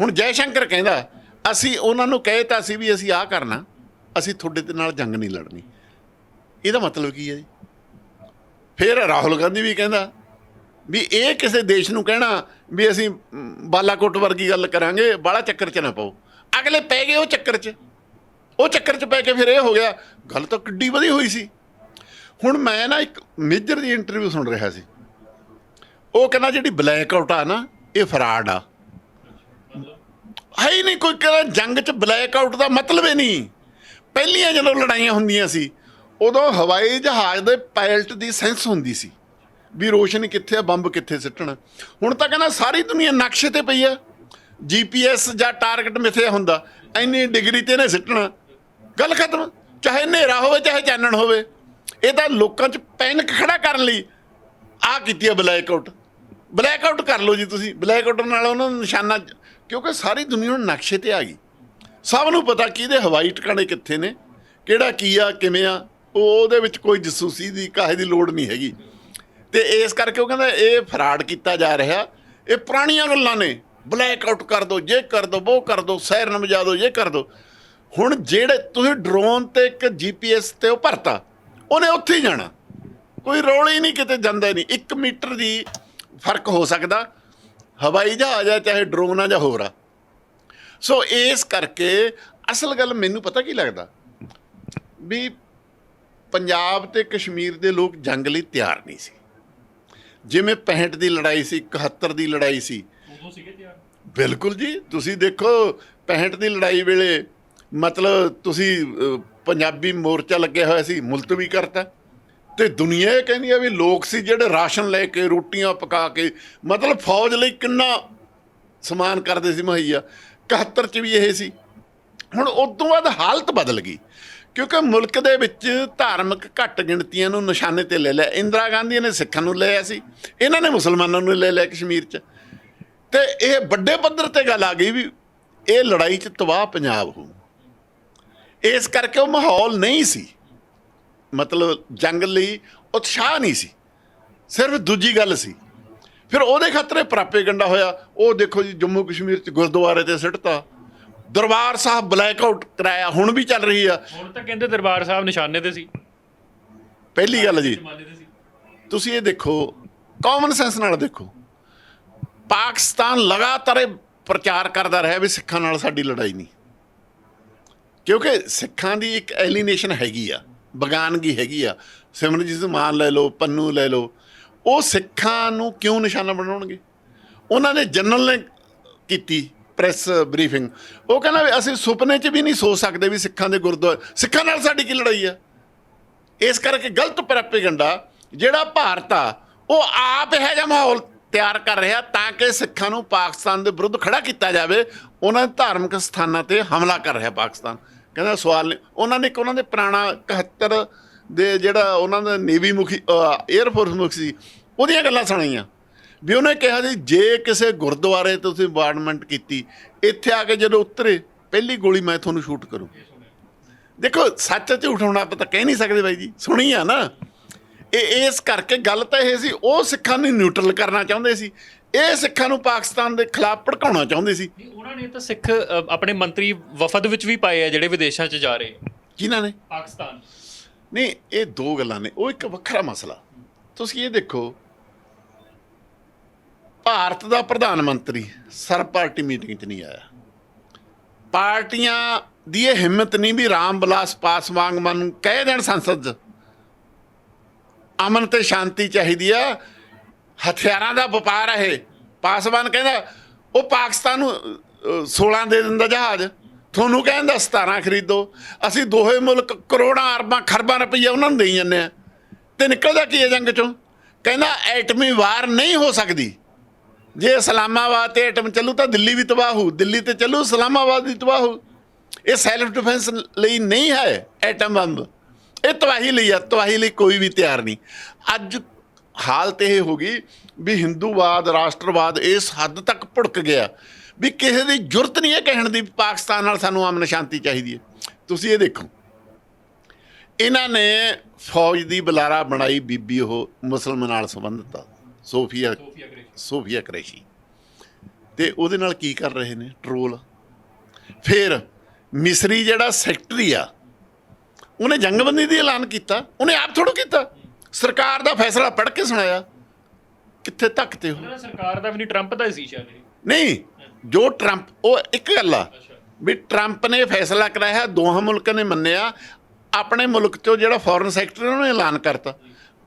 [SPEAKER 1] ਹੁਣ ਜੈ ਸ਼ੰਕਰ ਕਹਿੰਦਾ, ਅਸੀਂ ਉਹਨਾਂ ਨੂੰ ਕਹਿਤਾ ਸੀ ਵੀ ਅਸੀਂ ਆਹ ਕਰਨਾ, ਅਸੀਂ ਤੁਹਾਡੇ ਦੇ ਨਾਲ ਜੰਗ ਨਹੀਂ ਲੜਨੀ। ਇਹਦਾ ਮਤਲਬ ਕੀ ਹੈ ਜੀ? ਫਿਰ ਰਾਹੁਲ ਗਾਂਧੀ ਵੀ ਕਹਿੰਦਾ ਵੀ ਇਹ ਕਿਸੇ ਦੇਸ਼ ਨੂੰ ਕਹਿਣਾ ਵੀ ਅਸੀਂ ਬਾਲਾਕੋਟ ਵਰਗੀ ਗੱਲ ਕਰਾਂਗੇ ਬਾਲਾ ਚੱਕਰ 'ਚ ਨਾ ਪਾਓ। ਅਗਲੇ ਪੈ ਗਏ ਉਹ ਚੱਕਰ 'ਚ। ਉਹ ਚੱਕਰ 'ਚ ਪੈ ਕੇ ਫਿਰ ਇਹ ਹੋ ਗਿਆ, ਗੱਲ ਤਾਂ ਕਿੱਡੀ ਵਧੀ ਹੋਈ ਸੀ। ਹੁਣ ਮੈਂ ਨਾ ਇੱਕ ਮੇਜਰ ਦੀ ਇੰਟਰਵਿਊ ਸੁਣ ਰਿਹਾ ਸੀ। ਉਹ ਕਹਿੰਦਾ ਜਿਹੜੀ ਬਲੈਕ ਆਊਟ ਆ ਨਾ, ਇਹ ਫਰਾਡ ਆ। ਹੈ ਹੀ ਨਹੀਂ ਕੋਈ ਕਹਿੰਦਾ ਜੰਗ 'ਚ ਬਲੈਕ ਆਊਟ ਦਾ ਮਤਲਬ ਹੀ ਨਹੀਂ। ਪਹਿਲੀਆਂ ਜਦੋਂ ਲੜਾਈਆਂ ਹੁੰਦੀਆਂ ਸੀ, ਉਦੋਂ ਹਵਾਈ ਜਹਾਜ਼ ਦੇ ਪਾਇਲਟ ਦੀ ਸੈਂਸ ਹੁੰਦੀ ਸੀ। ਵੀ ਰੋਸ਼ਨੀ ਕਿੱਥੇ ਆ, ਬੰਬ ਕਿੱਥੇ ਸਿੱਟਣਾ। ਹੁਣ ਤਾਂ ਕਹਿੰਦਾ ਸਾਰੀ ਦੁਨੀਆ ਨਕਸ਼ੇ ਤੇ ਪਈ ਆ। ਜੀਪੀਐਸ ਜਾਂ ਟਾਰਗੇਟ ਮਿਥਿਆ ਹੁੰਦਾ, ਇੰਨੀ ਡਿਗਰੀ ਤੇ ਨੇ ਸਿੱਟਣਾ। ਗੱਲ ਖਤਮ। ਚਾਹੇ ਹਨੇਰਾ ਹੋਵੇ, ਚਾਹੇ ਚਾਨਣ ਹੋਵੇ, ਇਹ ਤਾਂ ਲੋਕਾਂ 'ਚ ਪੈਨਿਕ ਖੜਾ ਕਰਨ ਲਈ ਆ ਕੀਤੀ ਹੈ ਬਲੈਕ ਆਊਟ ਬਲੈਕ ਆਊਟ ਕਰ ਲਓ ਜੀ ਤੁਸੀਂ। ਬਲੈਕ ਆਊਟ ਨਾਲ ਉਹਨਾਂ ਨੂੰ ਨਿਸ਼ਾਨਾ ਕਿਉਂਕਿ ਸਾਰੀ ਦੁਨੀਆ ਨੂੰ ਨਕਸ਼ੇ ਤੇ ਆ ਗਈ। ਸਭ ਨੂੰ ਪਤਾ ਕਿਹਦੇ ਹਵਾਈ ਟਿਕਾਣੇ ਕਿੱਥੇ ਨੇ, ਕਿਹੜਾ ਕੀ ਆ, ਕਿਵੇਂ ਆ ਉਹ ਉਹਦੇ ਵਿੱਚ ਕੋਈ ਜਸੂਸੀ ਦੀ, ਕਾਹੇ ਦੀ ਲੋੜ ਨਹੀਂ ਹੈਗੀ। ਤੇ ਇਸ ਕਰਕੇ ਉਹ ਕਹਿੰਦਾ ਇਹ ਫਰਾਡ ਕੀਤਾ ਜਾ ਰਿਹਾ। ਇਹ ਪੁਰਾਣੀਆਂ ਗੱਲਾਂ ਨੇ। ਬਲੈਕ ਆਊਟ ਕਰ ਦੋ, ਜੇ ਕਰ ਦੋ ਉਹ ਕਰ ਦੋ ਸੈਰ ਵਜਾ ਦੋ ਇਹ ਕਰ ਦੋ। ਹੁਣ ਜਿਹੜੇ ਤੁਸੀਂ ਡਰੋਨ ਤੇ ਇੱਕ ਜੀਪੀਐਸ ਤੇ ਉਹ ਭਰਤਾ, ਉਹਨੇ ਉੱਥੇ ਹੀ ਜਾਣਾ। ਕੋਈ ਰੋਲ ਹੀ ਨਹੀਂ, ਕਿਤੇ ਜਾਂਦਾ ਨਹੀਂ। 1 ਮੀਟਰ ਦੀ ਫ਼ਰਕ ਹੋ ਸਕਦਾ। ਹਵਾਈ ਜਹਾਜ਼ ਆ ਚਾਹੇ ਡਰੋਨ ਆ ਜਾਂ ਹੋਰ ਆ। ਸੋ ਇਸ ਕਰਕੇ ਅਸਲ ਗੱਲ ਮੈਨੂੰ ਪਤਾ ਕੀ ਲੱਗਦਾ? ਵੀ ਪੰਜਾਬ ਤੇ ਕਸ਼ਮੀਰ ਦੇ ਲੋਕ ਜੰਗ ਲਈ ਤਿਆਰ ਨਹੀਂ ਸੀ। ਜਿਵੇਂ 65 ਦੀ ਲੜਾਈ ਸੀ 71 ਦੀ ਲੜਾਈ ਸੀ।
[SPEAKER 3] ਉਦੋਂ ਸੀਗੇ ਤਿਆਰ?
[SPEAKER 1] ਬਿਲਕੁਲ ਜੀ ਤੁਸੀਂ ਦੇਖੋ 65 ਦੀ ਲੜਾਈ ਵੇਲੇ ਮਤਲਬ ਤੁਸੀਂ ਪੰਜਾਬੀ ਮੋਰਚਾ ਲੱਗਿਆ ਹੋਇਆ ਸੀ ਮੁਲਤਵੀ ਕਰਤਾ। ਤੇ ਦੁਨੀਆ ਇਹ ਕਹਿੰਦੀ ਆ ਵੀ ਲੋਕ ਸੀ ਜਿਹੜੇ ਰਾਸ਼ਨ ਲੈ ਕੇ ਰੋਟੀਆਂ ਪਕਾ ਕੇ ਮਤਲਬ ਫੌਜ ਲਈ ਕਿੰਨਾ ਸਮਾਨ ਕਰਦੇ ਸੀ ਮੁਹੱਈਆ। 71 ਚ ਵੀ ਇਹ ਸੀ। ਹੁਣ ਉਸ ਤੋਂ ਬਾਅਦ ਹਾਲਤ ਬਦਲ ਗਈ। ਕਿਉਂਕਿ ਮੁਲਕ ਦੇ ਵਿੱਚ ਧਾਰਮਿਕ ਘੱਟ ਗਿਣਤੀਆਂ ਨੂੰ ਨਿਸ਼ਾਨੇ ਤੇ ਲੈ ਲਿਆ। ਇੰਦਰਾ ਗਾਂਧੀ ਨੇ ਸਿੱਖਾਂ ਨੂੰ ਲਿਆ ਸੀ। ਇਹਨਾਂ ਨੇ ਮੁਸਲਮਾਨਾਂ ਨੂੰ ਲੈ ਲਿਆ ਕਸ਼ਮੀਰ 'ਚ। ਤੇ ਇਹ ਵੱਡੇ ਪੱਧਰ ਤੇ ਗੱਲ ਆ ਗਈ ਵੀ ਇਹ ਲੜਾਈ 'ਚ ਤਬਾਹ ਪੰਜਾਬ ਹੋ ਇਸ ਕਰਕੇ ਉਹ ਮਾਹੌਲ ਨਹੀਂ ਸੀ। ਮਤਲਬ ਜੰਗ ਲਈ ਉਤਸ਼ਾਹ ਨਹੀਂ ਸੀ। ਸਿਰਫ ਦੂਜੀ ਗੱਲ ਸੀ। ਫਿਰ ਉਹਦੇ ਖਤਰੇ ਇਹ ਪ੍ਰਾਪੇਗੰਡਾ ਹੋਇਆ। ਉਹ ਦੇਖੋ ਜੀ ਜੰਮੂ ਕਸ਼ਮੀਰ 'ਚ ਗੁਰਦੁਆਰੇ ਤੇ ਸਿੱਟਤਾ। ਦਰਬਾਰ ਸਾਹਿਬ ਬਲੈਕ ਆਊਟ ਕਰਾਇਆ ਹੁਣ ਵੀ ਚੱਲ ਰਹੀ ਆ।
[SPEAKER 3] ਹੁਣ ਤਾਂ ਕਹਿੰਦੇ ਦਰਬਾਰ ਸਾਹਿਬ ਨਿਸ਼ਾਨੇ ਤੇ ਸੀ।
[SPEAKER 1] ਪਹਿਲੀ ਗੱਲ ਜੀ ਤੁਸੀਂ ਇਹ ਦੇਖੋ ਕਾਮਨ ਸੈਂਸ ਨਾਲ ਦੇਖੋ। ਪਾਕਿਸਤਾਨ ਲਗਾਤਾਰ ਇਹ ਪ੍ਰਚਾਰ ਕਰਦਾ ਰਿਹਾ ਵੀ ਸਿੱਖਾਂ ਨਾਲ ਸਾਡੀ ਲੜਾਈ ਨਹੀਂ। ਕਿਉਂਕਿ ਸਿੱਖਾਂ ਦੀ ਇੱਕ ਐਲੀਨੇਸ਼ਨ ਹੈਗੀ ਆ ਬਗਾਨਗੀ ਹੈਗੀ ਆ। ਸਿਮਰਜੀਤ ਮਾਨ ਲੈ ਲਓ ਪੰਨੂ ਲੈ ਲਓ ਉਹ ਸਿੱਖਾਂ ਨੂੰ ਕਿਉਂ ਨਿਸ਼ਾਨਾ ਬਣਾਉਣਗੇ? ਉਹਨਾਂ ਦੇ ਜਨਰਲ ਨੇ ਕੀਤੀ। ਪ੍ਰੈਸ ਬਰੀਫਿੰਗ ਉਹ ਕਹਿੰਦਾ ਵੀ ਅਸੀਂ ਸੁਪਨੇ 'ਚ ਵੀ ਨਹੀਂ ਸੋਚ ਸਕਦੇ ਵੀ ਸਿੱਖਾਂ ਦੇ ਗੁਰਦੁਆਰੇ, ਸਿੱਖਾਂ ਨਾਲ ਸਾਡੀ ਕੀ ਲੜਾਈ ਆ? ਇਸ ਕਰਕੇ ਗਲਤ ਪ੍ਰੋਪੇਗੈਂਡਾ ਜਿਹੜਾ ਭਾਰਤ ਆ, ਉਹ ਆਪ ਇਹ ਜਿਹਾ ਮਾਹੌਲ ਤਿਆਰ ਕਰ ਰਿਹਾ ਤਾਂ ਕਿ ਸਿੱਖਾਂ ਨੂੰ ਪਾਕਿਸਤਾਨ ਦੇ ਵਿਰੁੱਧ ਖੜਾ ਕੀਤਾ ਜਾਵੇ। ਉਹਨਾਂ ਦੇ ਧਾਰਮਿਕ ਸਥਾਨਾਂ ਤੇ ਹਮਲਾ ਕਰ ਰਿਹਾ ਪਾਕਿਸਤਾਨ। ਕਹਿੰਦਾ ਸਵਾਲ ਨਹੀਂ ਉਹਨਾਂ ਨੇ ਇੱਕ ਉਹਨਾਂ ਦੇ ਪੁਰਾਣਾ 71 ਦੇ ਜਿਹੜਾ ਉਹਨਾਂ ਦਾ ਨੇਵੀ ਮੁਖੀ 에ਅਰ ਫੋਰਸ ਮੁਖੀ ਸੀ, ਉਹਦੀਆਂ ਗੱਲਾਂ ਸੁਣਾਈਆਂ। ਵੀ ਉਹਨੇ ਕਿਹਾ ਜੀ ਜੇ ਕਿਸੇ ਗੁਰਦੁਆਰੇ ਤੇ ਤੁਸੀਂ ਬਾਰਡਮੈਂਟ ਕੀਤੀ ਇੱਥੇ ਆ ਕੇ ਜਦੋਂ ਉਤਰੇ ਪਹਿਲੀ ਗੋਲੀ ਮੈਂ ਤੁਹਾਨੂੰ ਸ਼ੂਟ ਕਰੂੰ। ਦੇਖੋ ਸੱਚ ਝੂਠ ਹੁਣ ਆਪਾਂ ਤਾਂ ਕਹਿ ਨਹੀਂ ਸਕਦੇ ਬਾਈ ਜੀ ਸੁਣੀ ਆ ਨਾ। ਇਹ ਇਸ ਕਰਕੇ ਗੱਲ ਤਾਂ ਇਹ ਸੀ ਉਹ ਸਿੱਖਾਂ ਨੂੰ ਨਿਊਟਰਲ ਕਰਨਾ ਚਾਹੁੰਦੇ ਸੀ। ਇਹ ਸਿੱਖਾਂ ਨੂੰ ਪਾਕਿਸਤਾਨ ਦੇ ਖਿਲਾਫ ਭੜਕਾਉਣਾ ਚਾਹੁੰਦੇ ਸੀ।
[SPEAKER 3] ਉਹਨਾਂ ਨੇ ਤਾਂ ਸਿੱਖ ਆਪਣੇ ਮੰਤਰੀ ਵਫਦ ਵਿੱਚ ਵੀ ਪਾਏ ਆ ਜਿਹੜੇ ਵਿਦੇਸ਼ਾਂ 'ਚ ਜਾ ਰਹੇ
[SPEAKER 1] ਜਿਨ੍ਹਾਂ ਨੇ?
[SPEAKER 3] ਪਾਕਿਸਤਾਨ
[SPEAKER 1] ਨਹੀਂ ਇਹ ਦੋ ਗੱਲਾਂ ਨੇ ਉਹ ਇੱਕ ਵੱਖਰਾ ਮਸਲਾ। ਤੁਸੀਂ ਇਹ ਦੇਖੋ ਭਾਰਤ ਦਾ ਪ੍ਰਧਾਨ ਮੰਤਰੀ ਸਰਬ ਪਾਰਟੀ ਮੀਟਿੰਗ 'ਚ ਨਹੀਂ ਆਇਆ। ਪਾਰਟੀਆਂ ਦੀ ਇਹ ਹਿੰਮਤ ਨਹੀਂ ਵੀ ਰਾਮ ਵਿਲਾਸ ਪਾਸਵਾਨ ਨੂੰ ਕਹਿ ਦੇਣ ਸੰਸਦ 'ਚ। ਅਮਨ ਤੇ ਸ਼ਾਂਤੀ ਚਾਹੀਦੀ ਆ ਹਥਿਆਰਾਂ ਦਾ ਵਪਾਰ ਹੈ ਇਹ। ਪਾਸਵਾਨ ਕਹਿੰਦਾ ਉਹ ਪਾਕਿਸਤਾਨ ਨੂੰ ਅਹ, 16 ਦੇ ਦਿੰਦਾ ਜਹਾਜ਼। ਤੁਹਾਨੂੰ ਕਹਿੰਦਾ 17 ਖਰੀਦੋ। ਅਸੀਂ ਦੋਹੇ ਮੁਲਕ ਕਰੋੜਾਂ ਅਰਬਾਂ ਖਰਬਾਂ ਰੁਪਈਆ ਉਹਨਾਂ ਨੂੰ ਦੇਈ ਜਾਂਦੇ ਆ। ਤੇ ਨਿਕਲਦਾ ਕੀ ਹੈ ਜੰਗ ਚੋਂ? ਕਹਿੰਦਾ ਐਟਮੀ ਵਾਰ ਨਹੀਂ ਹੋ ਸਕਦੀ। ਜੇ ਇਸਲਾਮਾਬਾਦ ਤੇ ਐਟਮ ਚੱਲੂ ਤਾਂ ਦਿੱਲੀ ਵੀ ਤਬਾਹ ਹੋਊ, ਦਿੱਲੀ ਤੇ ਚੱਲੂ ਇਸਲਾਮਾਬਾਦ ਵੀ ਤਬਾਹ ਹੋਊ। ਇਹ ਸੈਲਫ ਡਿਫੈਂਸ ਲਈ ਨਹੀਂ ਹੈ ਐਟਮ ਬੰਬ। ਇਹ ਤਬਾਹੀ ਲਈ ਆ ਤਬਾਹੀ ਲਈ ਕੋਈ ਵੀ ਤਿਆਰ ਨਹੀਂ। ਅੱਜ ਹਾਲਤ ਇਹ ਹੋ ਗਈ ਵੀ ਹਿੰਦੂਵਾਦ, ਰਾਸ਼ਟਰਵਾਦ ਇਸ ਹੱਦ ਤੱਕ ਭੁੜਕ ਗਿਆ ਵੀ ਕਿਸੇ ਦੀ ਜੁਰਤ ਨਹੀਂ ਹੈ ਕਹਿਣ ਦੀ, ਪਾਕਿਸਤਾਨ ਨਾਲ ਸਾਨੂੰ ਅਮਨ ਸ਼ਾਂਤੀ ਚਾਹੀਦੀ ਹੈ। ਤੁਸੀਂ ਇਹ ਦੇਖੋ, ਇਹਨਾਂ ਨੇ ਫੌਜ ਦੀ ਬੁਲਾਰਾ ਬਣਾਈ ਬੀਬੀ ਉਹ ਮੁਸਲਮਾਨ ਨਾਲ ਸੰਬੰਧਿਤ ਆ। ਸੋਫੀਆ ਸੋਫੀਆ ਕਰੈਸ਼ੀ। ਤੇ ਉਹਦੇ ਨਾਲ ਕੀ ਕਰ ਰਹੇ ਨੇ? ਟਰੋਲ ਫਿਰ ਮਿਸਰੀ ਜਿਹੜਾ ਸੈਕਟਰੀ ਆ ਉਹਨੇ ਜੰਗਬੰਦੀ ਦੀ ਐਲਾਨ ਕੀਤਾ। ਉਹਨੇ ਆਪ ਥੋੜੋ ਕੀਤਾ। ਸਰਕਾਰ ਦਾ ਫੈਸਲਾ ਪੜ੍ਹ ਕੇ ਸੁਣਾਇਆ। ਕਿੱਥੇ ਤੱਕ ਤੇ ਹੋ
[SPEAKER 3] ਸਰਕਾਰ ਦਾ ਵੀ ਨਹੀਂ ਟਰੰਪ ਦਾ ਹੀ ਸੀ ਸ਼ਾਇਦ।
[SPEAKER 1] ਨਹੀਂ ਜੋ ਟਰੰਪ ਉਹ ਇੱਕ ਗੱਲ ਆ। ਵੀ ਟਰੰਪ ਨੇ ਫੈਸਲਾ ਕਰਾਇਆ ਦੋਹਾਂ ਮੁਲਕਾਂ ਨੇ ਮੰਨਿਆ। ਆਪਣੇ ਮੁਲਕ ਚੋਂ ਜਿਹੜਾ ਫੋਰਨ ਸੈਕਟਰੀ ਉਹਨੇ ਐਲਾਨ ਕਰਤਾ।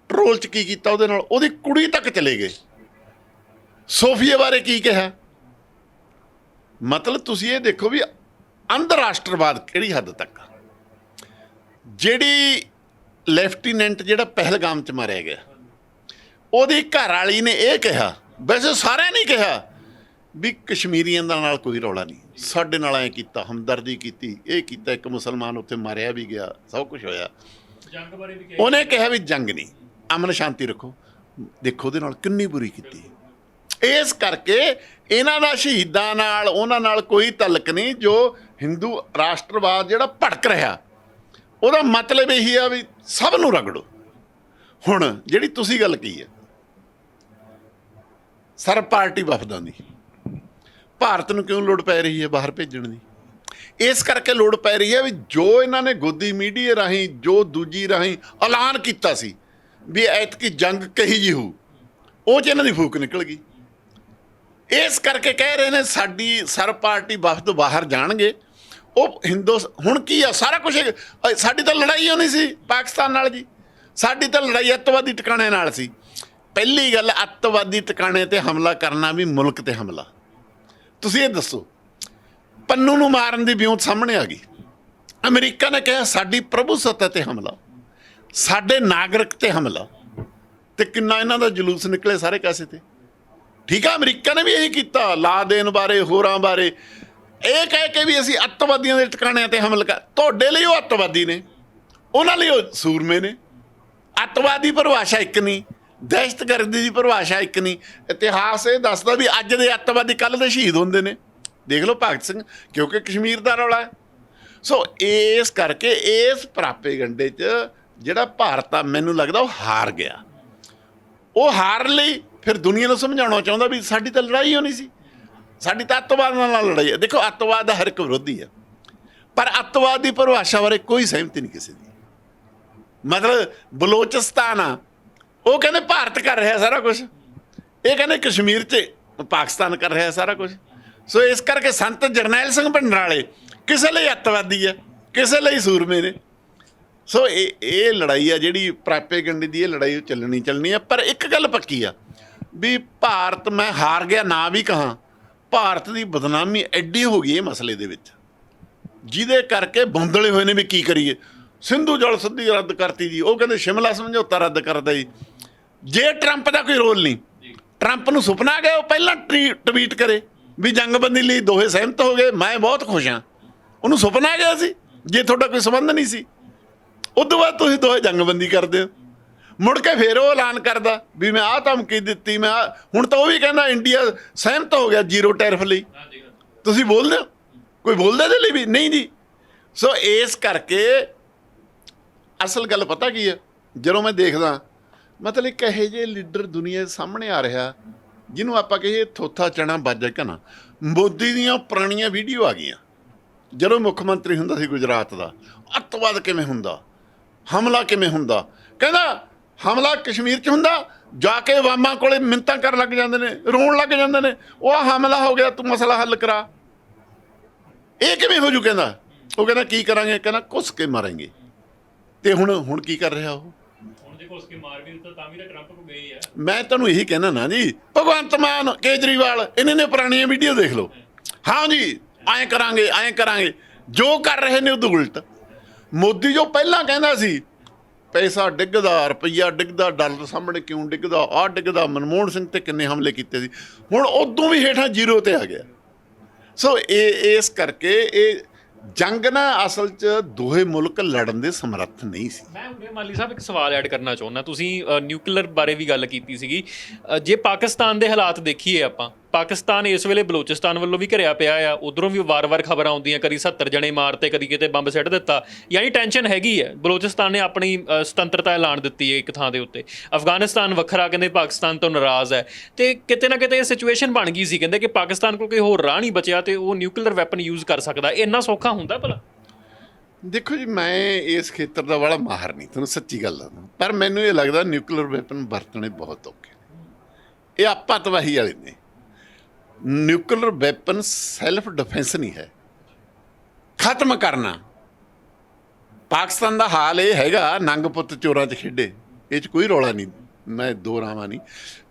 [SPEAKER 1] ਟਰੋਲ ਚ ਕੀ ਕੀਤਾ ਉਹਦੇ ਨਾਲ? ਉਹਦੀ ਕੁੜੀ ਤੱਕ ਚਲੇ ਗਏ। ਸੋਫੀਆ ਬਾਰੇ ਕੀ ਕਿਹਾ? ਮਤਲਬ ਤੁਸੀਂ ਇਹ ਦੇਖੋ ਵੀ ਅੰਤਰਰਾਸ਼ਟਰਵਾਦ ਕਿਹੜੀ ਹੱਦ ਤੱਕ ਜਿਹੜੀ ਲੈਫਟੀਨੈਂਟ ਜਿਹੜਾ ਪਹਿਲਗਾਮ ਚ ਮਾਰਿਆ ਗਿਆ। ਉਹਦੀ ਘਰ ਵਾਲੀ ਨੇ ਇਹ ਕਿਹਾ ਵੈਸੇ ਸਾਰਿਆਂ ਨੇ ਕਿਹਾ ਵੀ ਕਸ਼ਮੀਰੀਆਂ ਦਾ ਨਾਲ ਕੋਈ ਰੌਲਾ ਨਹੀਂ। ਸਾਡੇ ਨਾਲ ਐ ਕੀਤਾ ਹਮਦਰਦੀ ਕੀਤੀ ਇਹ ਕੀਤਾ ਇੱਕ ਮੁਸਲਮਾਨ ਉੱਥੇ ਮਾਰਿਆ ਵੀ ਗਿਆ ਸਭ ਕੁਝ ਹੋਇਆ।
[SPEAKER 3] ਜੰਗ ਬਾਰੇ ਵੀ ਕਿਹਾ।
[SPEAKER 1] ਉਹਨੇ ਕਿਹਾ ਵੀ ਜੰਗ ਨਹੀਂ। ਅਮਨ ਸ਼ਾਂਤੀ ਰੱਖੋ। ਦੇਖੋ ਉਹਦੇ ਨਾਲ ਕਿੰਨੀ ਬੁਰੀ ਕੀਤੀ। ਇਸ ਕਰਕੇ ਇਹਨਾਂ ਦਾ ਸ਼ਹੀਦਾਂ ਨਾਲ, ਉਹਨਾਂ ਨਾਲ ਕੋਈ ਤਲਕ ਨਹੀਂ, ਜੋ ਹਿੰਦੂ ਰਾਸ਼ਟਰਵਾਦ ਜਿਹੜਾ ਭੜਕ ਰਿਹਾ। ਉਹਦਾ ਮਤਲਬ ਇਹੀ ਆ ਵੀ ਸਭ ਨੂੰ ਰਗੜੋ। ਹੁਣ ਜਿਹੜੀ ਤੁਸੀਂ ਗੱਲ ਕੀ ਹੈ ਸਰਬ ਪਾਰਟੀ ਵਫਦਾਂ ਦੀ। ਭਾਰਤ ਨੂੰ ਕਿਉਂ ਲੋੜ ਪੈ ਰਹੀ ਹੈ ਬਾਹਰ ਭੇਜਣ ਦੀ? ਇਸ ਕਰਕੇ ਲੋੜ ਪੈ ਰਹੀ ਹੈ ਵੀ ਜੋ ਇਹਨਾਂ ਨੇ ਗੋਦੀ ਮੀਡੀਆ ਰਾਹੀਂ, ਜੋ ਦੂਜੀ ਰਾਹੀਂ ਐਲਾਨ ਕੀਤਾ ਸੀ ਵੀ ਐਤਕੀ ਜੰਗ ਕਹੀ ਜੀ ਹੋ ਉਹ ਚ ਇਹਨਾਂ ਦੀ ਫੂਕ ਨਿਕਲ ਗਈ। ਇਸ ਕਰਕੇ ਕਹਿ ਰਹੇ ਨੇ ਸਾਡੀ ਸਰ ਪਾਰਟੀ ਵਫਦ ਬਾਹਰ ਜਾਣਗੇ। ਉਹ ਹਿੰਦੂ ਹੁਣ ਕੀ ਆ, ਸਾਰਾ ਕੁਝ ਸਾਡੀ ਤਾਂ ਲੜਾਈ ਹੋਣੀ ਸੀ ਪਾਕਿਸਤਾਨ ਨਾਲ ਜੀ। ਸਾਡੀ ਤਾਂ ਲੜਾਈ ਅੱਤਵਾਦੀ ਟਿਕਾਣੇ ਨਾਲ ਸੀ। ਪਹਿਲੀ ਗੱਲ, ਅੱਤਵਾਦੀ ਟਿਕਾਣੇ ਤੇ ਹਮਲਾ ਕਰਨਾ ਵੀ ਮੁਲਕ ਤੇ ਹਮਲਾ। ਤੁਸੀਂ ਇਹ ਦੱਸੋ, ਪੰਨੂ ਨੂੰ ਮਾਰਨ ਦੀ ਬਿਉਂਤ ਸਾਹਮਣੇ ਆ ਗਈ। ਅਮਰੀਕਾ ਨੇ ਕਿਹਾ, ਸਾਡੀ ਪ੍ਰਭੂ ਸੱਤਾ ਤੇ ਹਮਲਾ। ਸਾਡੇ ਨਾਗਰਿਕ ਤੇ ਹਮਲਾ। ਤੇ ਕਿੰਨਾ ਇਹਨਾਂ ਦਾ ਜਲੂਸ ਨਿਕਲੇ ਸਾਰੇ ਕਾਸੇ ਤੇ। ਠੀਕ ਆ, ਅਮਰੀਕਾ ਨੇ ਵੀ ਇਹੀ ਕੀਤਾ, ਲਾ ਦੇਣ ਬਾਰੇ, ਹੋਰਾਂ ਬਾਰੇ। ਇਹ ਕਹਿ ਕੇ ਵੀ ਅਸੀਂ ਅੱਤਵਾਦੀਆਂ ਦੇ ਟਿਕਾਣਿਆਂ ਤੇ ਹਮਲਾ ਕਰ ਤੁਹਾਡੇ ਲਈ ਉਹ ਅੱਤਵਾਦੀ ਨੇ, ਉਹਨਾਂ ਲਈ ਉਹ ਸੂਰਮੇ ਨੇ। ਅੱਤਵਾਦੀ ਪਰਿਭਾਸ਼ਾ ਇੱਕ ਨਹੀਂ, ਦਹਿਸ਼ਤਗਰਦੀ ਦੀ ਪਰਿਭਾਸ਼ਾ ਇੱਕ ਨਹੀਂ। ਇਤਿਹਾਸ ਇਹ ਦੱਸਦਾ ਵੀ ਅੱਜ ਦੇ ਅੱਤਵਾਦੀ ਕੱਲ ਦੇ ਸ਼ਹੀਦ ਹੁੰਦੇ ਨੇ। ਦੇਖ ਲਓ ਭਗਤ ਸਿੰਘ, ਕਿਉਂਕਿ ਕਸ਼ਮੀਰ ਦਾ ਰੌਲਾ ਹੈ। ਸੋ ਇਸ ਕਰਕੇ ਇਸ ਪ੍ਰਾਪੇਗੰਡੇ 'ਚ ਜਿਹੜਾ ਭਾਰਤ ਆ, ਮੈਨੂੰ ਲੱਗਦਾ ਉਹ ਹਾਰ ਗਿਆ। ਉਹ ਹਾਰ ਲਈ, ਫਿਰ ਦੁਨੀਆ ਨੂੰ ਸਮਝਾਉਣਾ ਚਾਹੁੰਦਾ ਵੀ ਸਾਡੀ ਤਾਂ ਲੜਾਈ ਹੋਣੀ ਸੀ। ਸਾਡੀ ਤਾਂ ਅੱਤਵਾਦ ਨਾਲ ਲੜਾਈ ਹੈ। ਦੇਖੋ, ਅੱਤਵਾਦ ਦਾ ਹਰ ਇੱਕ ਵਿਰੋਧੀ ਹੈ। ਪਰ ਅੱਤਵਾਦ ਦੀ ਪਰਿਭਾਸ਼ਾ ਬਾਰੇ ਕੋਈ ਸਹਿਮਤੀ ਨਹੀਂ ਕਿਸੇ ਦੀ। ਮਤਲਬ ਬਲੋਚਿਸਤਾਨ ਆ, ਉਹ ਕਹਿੰਦੇ ਭਾਰਤ ਕਰ ਰਿਹਾ ਸਾਰਾ ਕੁਝ ਇਹ ਕਹਿੰਦੇ ਕਸ਼ਮੀਰ 'ਚ ਪਾਕਿਸਤਾਨ ਕਰ ਰਿਹਾ ਸਾਰਾ ਕੁਝ ਸੋ ਇਸ ਕਰਕੇ ਸੰਤ ਜਰਨੈਲ ਸਿੰਘ ਭੰਡਰਾਲੇ ਕਿਸੇ ਲਈ ਅੱਤਵਾਦੀ ਹੈ, ਕਿਸੇ ਲਈ ਸੂਰਮੇ ਨੇ। ਸੋ ਇਹ ਇਹ ਲੜਾਈ ਆ ਜਿਹੜੀ ਪ੍ਰਾਪੇਗੰਡੇ ਦੀ ਇਹ ਲੜਾਈ ਚੱਲਣੀ ਚੱਲਣੀ ਆ, ਪਰ ਇੱਕ ਗੱਲ ਪੱਕੀ ਆ ਵੀ ਭਾਰਤ ਮੈਂ ਹਾਰ ਗਿਆ ਨਾ ਵੀ ਕਹਾ, ਭਾਰਤ ਦੀ ਬਦਨਾਮੀ ਐਡੀ ਹੋ ਗਈ ਇਹ ਮਸਲੇ ਦੇ ਵਿੱਚ। ਜਿਹਦੇ ਕਰਕੇ ਬੰਦਲੇ ਹੋਏ ਨੇ ਵੀ ਕੀ ਕਰੀਏ। ਸਿੰਧੂ ਜਲ ਸੰਧੀ ਰੱਦ ਕਰਤੀ ਜੀ, ਉਹ ਕਹਿੰਦੇ ਸ਼ਿਮਲਾ ਸਮਝੌਤਾ ਰੱਦ ਕਰਦਾ ਜੀ। ਜੇ ਟਰੰਪ ਦਾ ਕੋਈ ਰੋਲ ਨਹੀਂ ਟਰੰਪ ਨੂੰ ਸੁਪਨਾ ਗਿਆ, ਉਹ ਪਹਿਲਾਂ ਟਰੀ- ਟਵੀਟ ਕਰੇ ਵੀ ਜੰਗਬੰਦੀ ਲਈ ਦੋਹੇ ਸਹਿਮਤ ਹੋ ਗਏ, ਮੈਂ ਬਹੁਤ ਖੁਸ਼ ਹਾਂ। ਉਹਨੂੰ ਸੁਪਨਾ ਗਿਆ ਸੀ, ਜੇ ਤੁਹਾਡਾ ਕੋਈ ਸੰਬੰਧ ਨਹੀਂ ਸੀ। ਉਦੋਂ ਬਾਅਦ ਤੁਸੀਂ ਦੋਹੇ ਜੰਗਬੰਦੀ ਕਰਦੇ ਹੋ। ਮੁੜ ਕੇ ਫੇਰ ਉਹ ਐਲਾਨ ਕਰਦਾ ਵੀ ਮੈਂ ਆਹ ਧਮਕੀ ਦਿੱਤੀ, ਮੈਂ ਆਹ- ਹੁਣ ਤਾਂ ਉਹ ਵੀ ਕਹਿੰਦਾ ਇੰਡੀਆ ਸਹਿਮਤ ਹੋ ਗਿਆ ਜ਼ੀਰੋ ਟੈਰਿਫ ਲਈ। ਤੁਸੀਂ ਬੋਲਦੇ ਹੋ? ਕੋਈ ਬੋਲਦਾ ਇਹਦੇ ਲਈ ਵੀ? ਨਹੀਂ ਜੀ। ਸੋ ਇਸ ਕਰਕੇ ਅਸਲ ਗੱਲ ਪਤਾ ਕੀ ਹੈ? ਜਦੋਂ ਮੈਂ ਦੇਖਦਾ, ਮਤਲਬ ਇੱਕ ਇਹੋ ਜਿਹੇ ਲੀਡਰ ਦੁਨੀਆ ਦੇ ਸਾਹਮਣੇ ਆ ਰਿਹਾ, ਜਿਹਨੂੰ ਆਪਾਂ ਕਹੀਏ ਥੋਥਾ ਚਣਾ ਬਾਜਾ ਘਣਾ। ਮੋਦੀ ਦੀਆਂ ਪੁਰਾਣੀਆਂ ਵੀਡੀਓ ਆ ਗਈਆਂ। ਜਦੋਂ ਮੁੱਖ ਮੰਤਰੀ ਹੁੰਦਾ ਸੀ ਗੁਜਰਾਤ ਦਾ, ਅੱਤਵਾਦ ਕਿਵੇਂ ਹੁੰਦਾ? ਹਮਲਾ ਕਿਵੇਂ ਹੁੰਦਾ? ਕਹਿੰਦਾ ਹਮਲਾ ਕਸ਼ਮੀਰ 'ਚ ਹੁੰਦਾ ਜਾ ਕੇ ਵਾਮਾ ਕੋਲੇ ਮਿੰਤਾਂ ਕਰਨ ਲੱਗ ਜਾਂਦੇ ਨੇ ਰੋਣ ਲੱਗ ਜਾਂਦੇ ਨੇ ਉਹ ਹਮਲਾ ਹੋ ਗਿਆ ਤੂੰ ਮਸਲਾ ਹੱਲ ਕਰਾ। ਇਹ ਕਿਵੇਂ ਹੋ ਜੂ ਕਹਿੰਦਾ? ਉਹ ਕਹਿੰਦਾ ਕੀ ਕਰਾਂਗੇ? ਕਹਿੰਦਾ ਕੁੱਸ ਕੇ ਮਾਰਾਂਗੇ। ਤੇ ਹੁਣ ਹੁਣ ਕੀ ਕਰ ਰਿਹਾ ਉਹ? ਮੈਂ ਤੁਹਾਨੂੰ ਇਹੀ ਕਹਿਣਾ ਨਾ ਜੀ ਭਗਵੰਤ ਮਾਨ ਕੇਜਰੀਵਾਲ ਇਹਨਾਂ ਨੇ ਪੁਰਾਣੀਆਂ ਵੀਡੀਓ ਦੇਖ ਲਓ। ਹਾਂ ਜੀ ਐਂ ਕਰਾਂਗੇ ਐਂ ਕਰਾਂਗੇ। ਜੋ ਕਰ ਰਹੇ ਨੇ ਉਹ ਉਲਟ। ਮੋਦੀ ਜੋ ਪਹਿਲਾਂ ਕਹਿੰਦਾ ਸੀ, ਪੈਸਾ ਡਿੱਗਦਾ, ਰੁਪਈਆ ਡਿੱਗਦਾ, ਡਾਲਰ ਸਾਹਮਣੇ ਕਿਉਂ ਡਿੱਗਦਾ, ਆਹ ਡਿੱਗਦਾ, ਮਨਮੋਹਨ ਸਿੰਘ ਤੇ ਕਿੰਨੇ ਹਮਲੇ ਕੀਤੇ ਸੀ। ਹੁਣ ਉਦੋਂ ਵੀ ਹੇਠਾਂ ਜ਼ੀਰੋ ਤੇ ਆ ਗਿਆ। ਸੋ ਇਹ, ਇਸ ਕਰਕੇ ਇਹ ਜੰਗ ਨਾ ਅਸਲ 'ਚ ਦੋਹੇ ਮੁਲਕ ਲੜਨ ਦੇ ਸਮਰੱਥ ਨਹੀਂ ਸੀ।
[SPEAKER 3] ਮੈਂ ਉਰੇ ਮਾਲੀ ਸਾਹਿਬ ਇੱਕ ਸਵਾਲ ਐਡ ਕਰਨਾ ਚਾਹੁੰਦਾ। ਤੁਸੀਂ ਨਿਊਕਲੀਅਰ ਬਾਰੇ ਵੀ ਗੱਲ ਕੀਤੀ ਸੀਗੀ। ਜੇ ਪਾਕਿਸਤਾਨ ਦੇ ਹਾਲਾਤ ਦੇਖੀਏ ਆਪਾਂ ਪਾਕਿਸਤਾਨ ਇਸ ਵੇਲੇ ਬਲੋਚਿਸਤਾਨ ਵੱਲੋਂ ਵੀ ਘਿਰਿਆ ਪਿਆ ਆ। ਉਧਰੋਂ ਵੀ ਵਾਰ-ਵਾਰ ਖਬਰਾਂ ਆਉਂਦੀਆਂ, ਕਦੀ 70 ਜਣੇ ਮਾਰਤੇ ਕਦੀ ਕਿਤੇ ਬੰਬ ਸਿੱਟ ਦਿੱਤਾ। ਯਾਨੀ ਟੈਨਸ਼ਨ ਹੈਗੀ ਹੈ ਬਲੋਚਿਸਤਾਨ ਨੇ ਆਪਣੀ ਸੁਤੰਤਰਤਾ ਐਲਾਨ ਦਿੱਤੀ ਹੈ ਇੱਕ ਥਾਂ ਦੇ ਉੱਤੇ। ਅਫਗਾਨਿਸਤਾਨ ਵੱਖਰਾ ਕਹਿੰਦੇ ਪਾਕਿਸਤਾਨ ਤੋਂ ਨਾਰਾਜ਼ ਹੈ। ਤੇ ਕਿਤੇ ਨਾ ਕਿਤੇ ਇਹ ਸਿਚੁਏਸ਼ਨ ਬਣ ਗਈ ਸੀ। ਕਹਿੰਦੇ ਕਿ ਪਾਕਿਸਤਾਨ ਕੋਲ ਕੋਈ ਹੋਰ ਰਾਹ ਨਹੀਂ ਬਚਿਆ ਤੇ ਉਹ ਨਿਊਕਲੀਅਰ ਵੈਪਨ ਯੂਜ਼ ਕਰ ਸਕਦਾ। ਇੰਨਾ ਸੌਖਾ ਹੁੰਦਾ ਭਲਾ?
[SPEAKER 1] ਦੇਖੋ ਜੀ, ਮੈਂ ਇਸ ਖੇਤਰ ਦਾ ਬੜਾ ਮਾਹਰ ਨਹੀਂ। ਤੁਹਾਨੂੰ ਸੱਚੀ ਗੱਲ ਦੱਸਾਂ। ਪਰ ਮੈਨੂੰ ਇਹ ਲੱਗਦਾ ਨਿਊਕਲੀਅਰ ਵੈਪਨ ਵਰਤਣੇ ਬਹੁਤ ਔਖੇ ਨੇ। ਇਹ ਆਪਾਂ ਤਬਾਹੀ ਵਾਲੇ ਨੇ। ਨਿਊਕਲੀਅਰ ਵੈਪਨ ਸੈਲਫ ਡਿਫੈਂਸ ਨਹੀਂ ਹੈ। ਖਤਮ ਕਰਨਾ। ਪਾਕਿਸਤਾਨ ਦਾ ਹਾਲ ਇਹ ਹੈਗਾ, ਨੰਗ ਪੁੱਤ ਚੋਰਾਂ 'ਚ ਖੇਡੇ। ਇਹ 'ਚ ਕੋਈ ਰੌਲਾ ਨਹੀਂ। ਮੈਂ ਦੋ ਰਾਵਾਂ ਨਹੀਂ।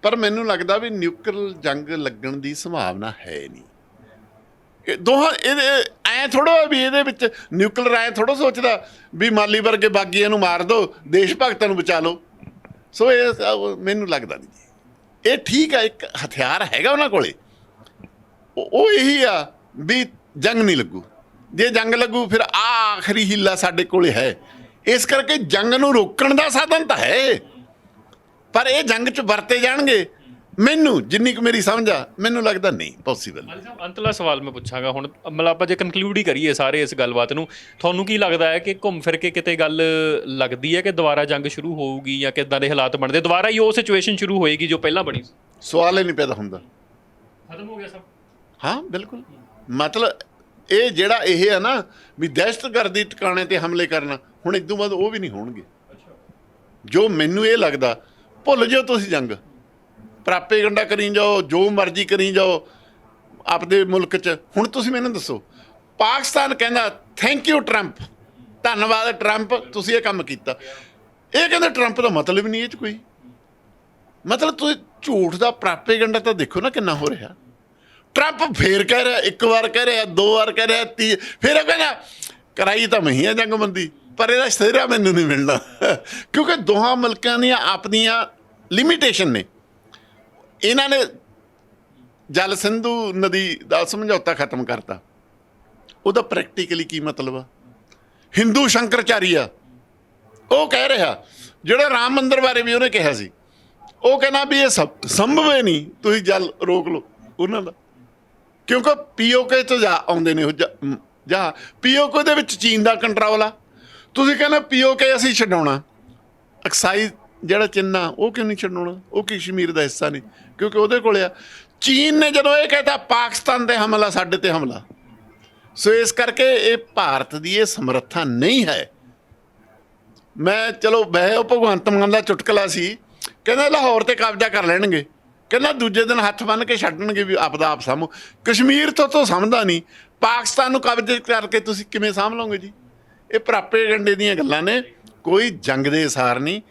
[SPEAKER 1] ਪਰ ਮੈਨੂੰ ਲੱਗਦਾ ਵੀ ਨਿਊਕਲੀਅਰ ਜੰਗ ਲੱਗਣ ਦੀ ਸੰਭਾਵਨਾ ਹੈ ਨਹੀਂ। ਇਹ ਦੋਹਾਂ, ਇਹਦੇ, ਐ ਥੋੜਾ ਵੀ ਇਹਦੇ ਵਿੱਚ ਨਿਊਕਲੀਅਰ ਐ ਥੋੜਾ ਸੋਚਦਾ ਵੀ ਮਾਲੀ ਵਰਗੇ ਬਾਗੀਆਂ ਨੂੰ ਮਾਰ ਦਿਓ ਦੇਸ਼ ਭਗਤਾਂ ਨੂੰ ਬਚਾ ਲਓ। ਸੋ ਇਹ, ਮੈਨੂੰ ਲੱਗਦਾ ਨਹੀਂ। ਜੀ ਇਹ ਠੀਕ ਹੈ ਇੱਕ ਹਥਿਆਰ ਹੈਗਾ ਉਹਨਾਂ ਕੋਲੇ। ਉਹ ਇਹੀ ਆ ਵੀ ਜੰਗ ਨਹੀਂ ਲੱਗੂ। ਜੇ ਜੰਗ ਲੱਗੂ ਫਿਰ ਆਹ ਆਖਰੀ ਹਿੱਲਾ ਸਾਡੇ ਕੋਲੇ ਹੈ। ਇਸ ਕਰਕੇ ਜੰਗ ਨੂੰ ਰੋਕਣ ਦਾ ਸਾਧਨ ਤਾਂ ਹੈ। ਪਰ ਇਹ ਜੰਗ 'ਚ ਵਰਤੇ ਜਾਣਗੇ। ਮੈਨੂੰ ਜਿੰਨੀ ਕੁ ਮੇਰੀ ਸਮਝ ਆ ਮੈਨੂੰ ਲੱਗਦਾ ਨਹੀਂ ਪੋਸੀਬਲ
[SPEAKER 3] ਅੰਤਲਾ ਸਵਾਲ ਮੈਂ ਪੁੱਛਾਂਗਾ ਹੁਣ। ਮਤਲਬ ਆਪਾਂ ਜੇ ਕਨਕਲੂਡ ਹੀ ਕਰੀਏ ਸਾਰੇ ਇਸ ਗੱਲਬਾਤ ਨੂੰ ਤੁਹਾਨੂੰ ਕੀ ਲੱਗਦਾ ਹੈ ਕਿ ਘੁੰਮ ਫਿਰ ਕੇ ਕਿਤੇ ਗੱਲ ਲੱਗਦੀ ਹੈ ਕਿ ਦੁਬਾਰਾ ਜੰਗ ਸ਼ੁਰੂ ਹੋਊਗੀ ਜਾਂ ਕਿਦਾਂ ਦੇ ਹਾਲਾਤ ਬਣਦੇ? ਦੁਬਾਰਾ ਹੀ ਉਹ ਸਿਚੁਏਸ਼ਨ ਸ਼ੁਰੂ ਹੋਏਗੀ ਜੋ ਪਹਿਲਾਂ ਬਣੀ ਸੀ।
[SPEAKER 1] ਸਵਾਲ ਹੀ ਨਹੀਂ ਪੈਦਾ ਹੁੰਦਾ।
[SPEAKER 3] ਖਤਮ ਹੋ ਗਿਆ ਸਭ।
[SPEAKER 1] ਹਾਂ, ਬਿਲਕੁਲ। ਮਤਲਬ ਇਹ ਜਿਹੜਾ ਇਹ ਹੈ ਨਾ, ਵੀ ਦਹਿਸ਼ਤਗਰਦੀ ਟਿਕਾਣੇ ਤੇ ਹਮਲੇ ਕਰਨਾ, ਹੁਣ ਇਦੋਂ ਬਾਅਦ ਉਹ ਵੀ ਨਹੀਂ ਹੋਣਗੇ। ਜੋ ਮੈਨੂੰ ਇਹ ਲੱਗਦਾ, ਭੁੱਲ ਜਾਓ ਤੁਸੀਂ ਜੰਗ। ਪ੍ਰਾਪੇਗੰਡਾ ਕਰੀ ਜਾਓ, ਜੋ ਮਰਜ਼ੀ ਕਰੀ ਜਾਓ, ਆਪਦੇ ਮੁਲਕ 'ਚ। ਹੁਣ ਤੁਸੀਂ ਮੈਨੂੰ ਦੱਸੋ, ਪਾਕਿਸਤਾਨ ਕਹਿੰਦਾ ਥੈਂਕ ਯੂ ਟਰੰਪ ਧੰਨਵਾਦ ਟਰੰਪ ਤੁਸੀਂ ਇਹ ਕੰਮ ਕੀਤਾ। ਇਹ ਕਹਿੰਦਾ ਟਰੰਪ ਦਾ ਮਤਲਬ ਨਹੀਂ ਇਹ 'ਚ ਕੋਈ। ਮਤਲਬ ਤੁਸੀਂ ਝੂਠ ਦਾ ਪ੍ਰਾਪੇਗੰਡਾ ਤਾਂ ਦੇਖੋ ਨਾ ਕਿੰਨਾ ਹੋ ਰਿਹਾ। ਟਰੰਪ ਫੇਰ ਕਹਿ ਰਿਹਾ, ਇੱਕ ਵਾਰ ਕਹਿ ਰਿਹਾ, ਦੋ ਵਾਰ ਕਹਿ ਰਿਹਾ, ਤੀ ਫਿਰ ਉਹ ਕਹਿੰਦਾ, ਕਰਾਈ ਤਾਂ ਮਹੀ ਮਹੀਆਂ ਜੰਗਬੰਦੀ, ਪਰ ਇਹਦਾ ਸਿਹਰਾ ਮੈਨੂੰ ਨਹੀਂ ਮਿਲਣਾ। ਕਿਉਂਕਿ ਦੋਹਾਂ ਮੁਲਕਾਂ ਦੀਆਂ ਆਪਣੀਆਂ ਲਿਮਿਟੇਸ਼ਨ ਨੇ। ਇਹਨਾਂ ਨੇ ਜਲ ਸਿੰਧੂ ਨਦੀ ਦਾ ਸਮਝੌਤਾ ਖਤਮ ਕਰਤਾ। ਉਹਦਾ ਪ੍ਰੈਕਟੀਕਲੀ ਕੀ ਮਤਲਬ ਆ? ਹਿੰਦੂ ਸ਼ੰਕਰਚਾਰੀਆ ਉਹ ਕਹਿ ਰਿਹਾ, ਜਿਹੜਾ ਰਾਮ ਮੰਦਿਰ ਬਾਰੇ ਵੀ ਉਹਨੇ ਕਿਹਾ ਸੀ, ਉਹ ਕਹਿੰਦਾ ਵੀ ਇਹ ਸੰ- ਸੰਭਵ ਹੀ ਨਹੀਂ, ਤੁਸੀਂ ਜਲ ਰੋਕ ਲਓ, ਉਹਨਾਂ ਦਾ। ਕਿਉਂਕਿ ਪੀਓਕੇ ਤੋਂ ਜਾ ਆਉਂਦੇ ਨੇ ਉਹ ਜ- ਮ, ਜਾਂ ਪੀਓਕੇ ਦੇ ਵਿੱਚ ਚੀਨ ਦਾ ਕੰਟਰੋਲ ਆ। ਤੁਸੀਂ ਕਹਿੰਦੇ ਪੀਓਕੇ ਅਸੀਂ ਛਡਾਉਣਾ। ਐਕਸਾਈਜ਼ ਜਿਹੜਾ ਚਿੰਨਾ ਉਹ ਕਿਉਂ ਨਹੀਂ ਛਡਾਉਣਾ? ਉਹ ਕਸ਼ਮੀਰ ਦਾ ਹਿੱਸਾ ਨਹੀਂ ਕਿਉਂਕਿ ਉਹਦੇ ਕੋਲ ਆ। ਚੀਨ ਨੇ ਜਦੋਂ ਇਹ ਕਹਿਤਾ ਪਾਕਿਸਤਾਨ ਤੇ ਹਮਲਾ ਸਾਡੇ ਤੇ ਹਮਲਾ। ਸੋ ਇਸ ਕਰਕੇ ਇਹ ਭਾਰਤ ਦੀ ਇਹ ਸਮਰੱਥਾ ਨਹੀਂ ਹੈ। ਮੈਂ ਚਲੋ ਮੈਂ ਉਹ ਭਗਵੰਤ ਮਾਨ ਦਾ ਚੁਟਕਲਾ ਸੀ। ਕਹਿੰਦਾ ਲਾਹੌਰ ਤੇ ਕਬਜ਼ਾ ਕਰ ਲੈਣਗੇ। ਕਹਿੰਦਾ ਦੂਜੇ ਦਿਨ ਹੱਥ ਬੰਨ ਕੇ ਛੱਡਣਗੇ ਵੀ ਆਪਦਾ ਆਪ ਸਾਂਭੋ। ਕਸ਼ਮੀਰ ਤੋਂ ਤੋਂ ਸਮਝਦਾ ਨਹੀਂ। ਪਾਕਿਸਤਾਨ ਨੂੰ ਕਬਜ਼ੇ ਕਰਕੇ ਤੁਸੀਂ ਕਿਵੇਂ ਸਾਂਭ ਲਓਗੇ ਜੀ? ਇਹ ਪ੍ਰਾਪੇਗੰਡੇ ਦੀਆਂ ਗੱਲਾਂ ਨੇ, ਕੋਈ ਜੰਗ ਦੇ ਅਸਾਰ ਨਹੀਂ।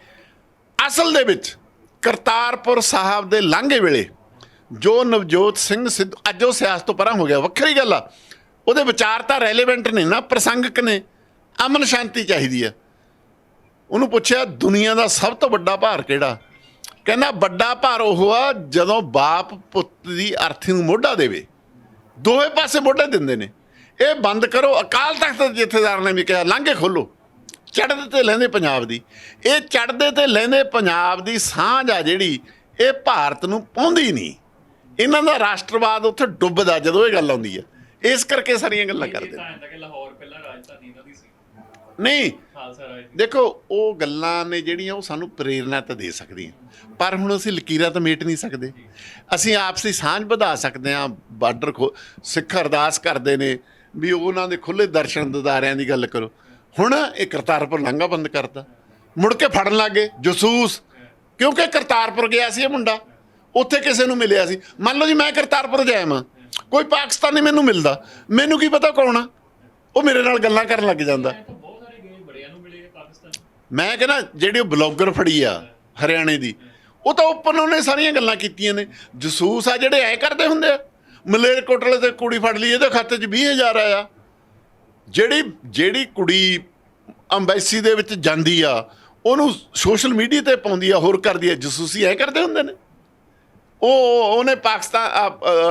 [SPEAKER 1] ਅਸਲ ਦੇ ਵਿੱਚ ਕਰਤਾਰਪੁਰ ਸਾਹਿਬ ਦੇ ਲਾਂਘੇ ਵੇਲੇ ਜੋ ਨਵਜੋਤ ਸਿੰਘ ਸਿੱਧੂ ਅੱਜ ਉਹ ਸਿਆਸਤ ਤੋਂ ਪਰਾਂ ਹੋ ਗਿਆ, ਵੱਖਰੀ ਗੱਲ ਆ। ਉਹਦੇ ਵਿਚਾਰ ਤਾਂ ਰੈਲੇਵੈਂਟ ਨੇ ਨਾ, ਪ੍ਰਸੰਗਕ ਨੇ। ਅਮਨ ਸ਼ਾਂਤੀ ਚਾਹੀਦੀ ਆ। ਉਹਨੂੰ ਪੁੱਛਿਆ, ਦੁਨੀਆ ਦਾ ਸਭ ਤੋਂ ਵੱਡਾ ਭਾਰ ਕਿਹੜਾ? ਕਹਿੰਦਾ ਵੱਡਾ ਭਾਰ ਉਹ ਆ ਜਦੋਂ ਬਾਪ ਪੁੱਤ ਦੀ ਅਰਥੀ ਨੂੰ ਮੋਢਾ ਦੇਵੇ। ਦੋਵੇਂ ਪਾਸੇ ਮੋਢੇ ਦਿੰਦੇ ਨੇ। ਇਹ ਬੰਦ ਕਰੋ ਅਕਾਲ ਤਖਤ ਦੇ ਜਥੇਦਾਰ ਨੇ ਵੀ ਕਿਹਾ ਲਾਂਘੇ ਖੋਲੋ। ਚੜ੍ਹਦੇ ਤੇ ਲੈਂਦੇ ਪੰਜਾਬ ਦੀ। ਇਹ ਚੜ੍ਹਦੇ ਤੇ ਲੈਂਦੇ ਪੰਜਾਬ ਦੀ ਸਾਂਝ ਆ ਜਿਹੜੀ ਇਹ ਭਾਰਤ ਨੂੰ ਪਾਉਂਦੀ ਨਹੀਂ। ਇਹਨਾਂ ਦਾ ਰਾਸ਼ਟਰਵਾਦ ਉੱਥੇ ਡੁੱਬਦਾ ਜਦੋਂ ਇਹ ਗੱਲ ਆਉਂਦੀ ਹੈ। ਇਸ ਕਰਕੇ ਸਾਰੀਆਂ ਗੱਲਾਂ ਕਰਦੇ ਨੇ।
[SPEAKER 3] ਲਾਹੌਰ ਪਹਿਲਾਂ ਰਾਜਧਾਨੀ ਇਹਨਾਂ ਦੀ ਸੀ।
[SPEAKER 1] ਨਹੀਂ। ਦੇਖੋ ਉਹ ਗੱਲਾਂ ਨੇ ਜਿਹੜੀਆਂ ਉਹ ਸਾਨੂੰ ਪ੍ਰੇਰਣਾ ਤਾਂ ਦੇ ਸਕਦੀਆਂ। ਪਰ ਹੁਣ ਅਸੀਂ ਲਕੀਰਾਂ ਤਾਂ ਮੇਟ ਨਹੀਂ ਸਕਦੇ। ਅਸੀਂ ਆਪਸੀ ਸਾਂਝ ਵਧਾ ਸਕਦੇ ਹਾਂ। ਬਾਰਡਰ ਸਿੱਖ ਅਰਦਾਸ ਕਰਦੇ ਨੇ ਵੀ ਉਹਨਾਂ ਦੇ ਖੁੱਲੇ ਦਰਸ਼ਨ ਦਿਦਾਰਿਆਂ ਦੀ ਗੱਲ ਕਰੋ। ਹੁਣ ਇਹ ਕਰਤਾਰਪੁਰ ਲਾਂਘਾ ਬੰਦ ਕਰਤਾ। ਮੁੜ ਕੇ ਫੜਨ ਲੱਗੇ ਜਸੂਸ। ਕਿਉਂਕਿ ਕਰਤਾਰਪੁਰ ਗਿਆ ਸੀ ਇਹ ਮੁੰਡਾ। ਉੱਥੇ ਕਿਸੇ ਨੂੰ ਮਿਲਿਆ ਸੀ। ਮੰਨ ਲਓ ਜੀ ਮੈਂ ਕਰਤਾਰਪੁਰ ਜਾਇਆ ਮਾਂ ਕੋਈ ਪਾਕਿਸਤਾਨੀ ਮੈਨੂੰ ਮਿਲਦਾ। ਮੈਨੂੰ ਕੀ ਪਤਾ ਕੌਣ ਆ? ਉਹ ਮੇਰੇ ਨਾਲ ਗੱਲਾਂ ਕਰਨ ਲੱਗ ਜਾਂਦਾ
[SPEAKER 3] ਬਹੁਤ ਸਾਰੇ ਗਏ ਬੜਿਆਂ ਨੂੰ ਮਿਲੇ ਪਾਕਿਸਤਾਨ
[SPEAKER 1] ਮੈਂ ਕਹਿੰਦਾ ਜਿਹੜੀ ਉਹ ਬਲੌਗਰ ਫੜੀ ਆ ਹਰਿਆਣੇ ਦੀ, ਉਹ ਤਾਂ ਓਪਨ ਉਹਨੇ ਸਾਰੀਆਂ ਗੱਲਾਂ ਕੀਤੀਆਂ ਨੇ। ਜਸੂਸ ਆ ਜਿਹੜੇ ਐ ਕਰਦੇ ਹੁੰਦੇ ਆ ਮਲੇਰਕੋਟਲੇ ਤੇ ਕੁੜੀ ਫੜ ਲਈ, ਇਹਦੇ ਖਾਤੇ 'ਚ 20000 ਆਇਆ। ਜਿਹੜੀ ਜਿਹੜੀ ਕੁੜੀ ਅੰਬੈਸੀ ਦੇ ਵਿੱਚ ਜਾਂਦੀ ਆ, ਉਹਨੂੰ ਸੋਸ਼ਲ ਮੀਡੀਆ ਤੇ ਪਾਉਂਦੀ ਆ, ਹੋਰ ਕਰਦੀ ਆ, ਜਸੂਸੀ ਐ ਕਰਦੇ ਹੁੰਦੇ ਨੇ। ਉਹ, ਉਹਨੇ ਪਾਕਿਸਤਾਨ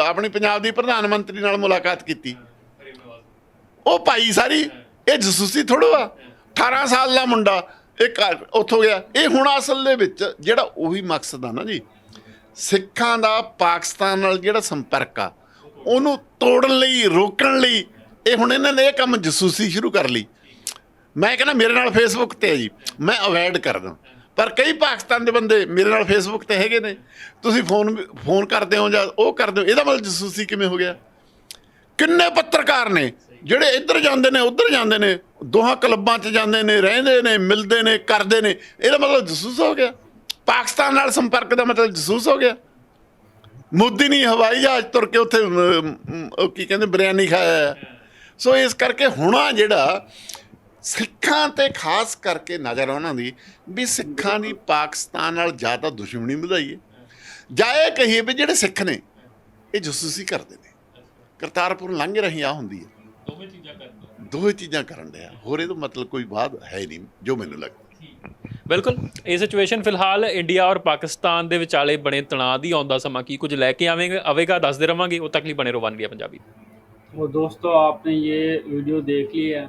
[SPEAKER 1] ਆਪਣੀ ਪੰਜਾਬ ਦੀ ਪ੍ਰਧਾਨ ਮੰਤਰੀ ਨਾਲ ਮੁਲਾਕਾਤ ਕੀਤੀ। ਉਹ ਭਾਈ ਸਾਰੀ, ਇਹ ਜਸੂਸੀ ਥੋੜੋ ਆ 18 ਸਾਲ ਦਾ ਮੁੰਡਾ ਇਹ ਘਰ- ਉੱਥੋਂ ਗਿਆ। ਇਹ ਹੁਣ ਅਸਲ ਦੇ ਵਿੱਚ ਜਿਹੜਾ ਉਹੀ ਮਕਸਦ ਆ ਨਾ ਜੀ, ਸਿੱਖਾਂ ਦਾ ਪਾਕਿਸਤਾਨ ਨਾਲ ਜਿਹੜਾ ਸੰਪਰਕ ਆ, ਉਹਨੂੰ ਤੋੜਨ ਲਈ, ਰੋਕਣ ਲਈ ਇਹ ਹੁਣ ਇਹਨਾਂ ਨੇ ਇਹ ਕੰਮ ਜਸੂਸੀ ਸ਼ੁਰੂ ਕਰ ਲਈ। ਮੈਂ ਕਹਿੰਦਾ ਮੇਰੇ ਨਾਲ ਫੇਸਬੁੱਕ ਤੇ ਹੈ ਜੀ, ਮੈਂ ਅਵੋਇਡ ਕਰਦਾ। ਪਰ ਕਈ ਪਾਕਿਸਤਾਨ ਦੇ ਬੰਦੇ ਮੇਰੇ ਨਾਲ ਫੇਸਬੁੱਕ ਤੇ ਹੈਗੇ ਨੇ। ਤੁਸੀਂ ਫੋਨ ਫੋਨ ਕਰਦੇ ਹੋ ਜਾਂ ਉਹ ਕਰਦੇ ਹੋ, ਇਹਦਾ ਮਤਲਬ ਜਸੂਸੀ ਕਿਵੇਂ ਹੋ ਗਿਆ? ਕਿੰਨੇ ਪੱਤਰਕਾਰ ਨੇ ਜਿਹੜੇ ਇੱਧਰ ਜਾਂਦੇ ਨੇ, ਉੱਧਰ ਜਾਂਦੇ ਨੇ ਦੋਹਾਂ ਕਲੱਬਾਂ 'ਚ ਜਾਂਦੇ ਨੇ, ਰਹਿੰਦੇ ਨੇ, ਮਿਲਦੇ ਨੇ, ਕਰਦੇ ਨੇ। ਇਹਦਾ ਮਤਲਬ ਜਸੂਸ ਹੋ ਗਿਆ। ਪਾਕਿਸਤਾਨ ਨਾਲ ਸੰਪਰਕ ਦਾ ਮਤਲਬ ਜਸੂਸ ਹੋ ਗਿਆ। ਮੋਦੀ ਨੇ ਹਵਾਈ ਜਹਾਜ਼ ਤੁਰ ਕੇ ਉੱਥੇ ਕੀ ਕਹਿੰਦੇ, ਬਿਰਿਆਨੀ ਖਾਇਆ ਹੈ। ਸੋ ਇਸ ਕਰਕੇ ਹੁਣਾ ਜਿਹੜਾ ਸਿੱਖਾਂ ਤੇ ਖਾਸ ਕਰਕੇ ਨਜ਼ਰ ਉਹਨਾਂ ਦੀ, ਵੀ ਸਿੱਖਾਂ ਦੀ ਪਾਕਿਸਤਾਨ ਨਾਲ ਜ਼ਿਆਦਾ ਦੁਸ਼ਮਣੀ ਵਧਾਈਏ, ਜਾਂ ਇਹ ਕਹੀਏ ਵੀ ਜਿਹੜੇ ਸਿੱਖ ਨੇ, ਇਹ ਜਸੂਸੀ ਕਰਦੇ ਨੇ। ਕਰਤਾਰਪੁਰ ਲੰਘ ਰਹੀ ਆ ਹੁੰਦੀ ਹੈ।
[SPEAKER 3] ਦੋਵੇਂ ਚੀਜ਼ਾਂ ਕਰਦੇ
[SPEAKER 1] ਦੋਵੇਂ ਚੀਜ਼ਾਂ ਕਰਨ ਡਿਆ ਹੋਰ ਇਹਦਾ ਮਤਲਬ ਕੋਈ ਬਾਤ ਹੈ ਨਹੀਂ ਜੋ ਮੈਨੂੰ ਲੱਗਦਾ
[SPEAKER 3] ਬਿਲਕੁਲ ਇਹ ਸਿਚੁਏਸ਼ਨ ਫਿਲਹਾਲ ਇੰਡੀਆ ਔਰ ਪਾਕਿਸਤਾਨ ਦੇ ਵਿਚਾਲੇ ਬਣੇ ਤਣਾਅ ਦੀ ਆਉਂਦਾ ਸਮਾਂ ਕੀ ਕੁਝ ਲੈ ਕੇ ਆਵੇਗਾ ਆਵੇਗਾ ਦੱਸਦੇ ਰਵਾਂਗੇ ਉਹ ਤੱਕ ਲਈ ਬਣੇ ਰਹੋ ਵਨ ਇੰਡੀਆ ਪੰਜਾਬੀ
[SPEAKER 2] वो दोस्तों आपने ये वीडियो देख ली है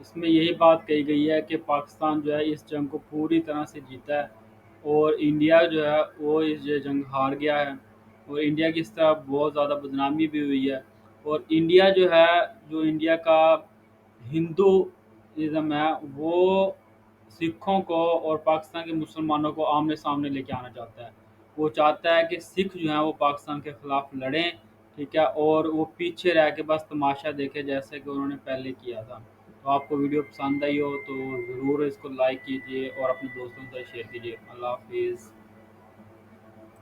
[SPEAKER 2] इसमें यही बात कही गई है कि पाकिस्तान जो है इस जंग को पूरी तरह से जीता है और इंडिया जो है वो इस ये जंग हार गया है और इंडिया की इस तरह बहुत ज़्यादा बदनामी भी हुई है اور انڈیا جو ہے، جو انڈیا کا ہندوازم ہے، وہ سکھوں کو اور پاکستان کے مسلمانوں کو آمنے سامنے لے کے آنا چاہتا ہے۔ وہ چاہتا ہے کہ سکھ جو ہیں، وہ پاکستان کے خلاف لڑیں، ٹھیک ہے؟ اور وہ پیچھے رہ کے بس تماشا دیکھے جیسے کہ انہوں نے پہلے کیا تھا۔ تو آپ کو ویڈیو پسند آئی ہو تو ضرور اس کو لائک کیجیے اور اپنے دوستوں سے شیئر کیجیے اللہ حافظ۔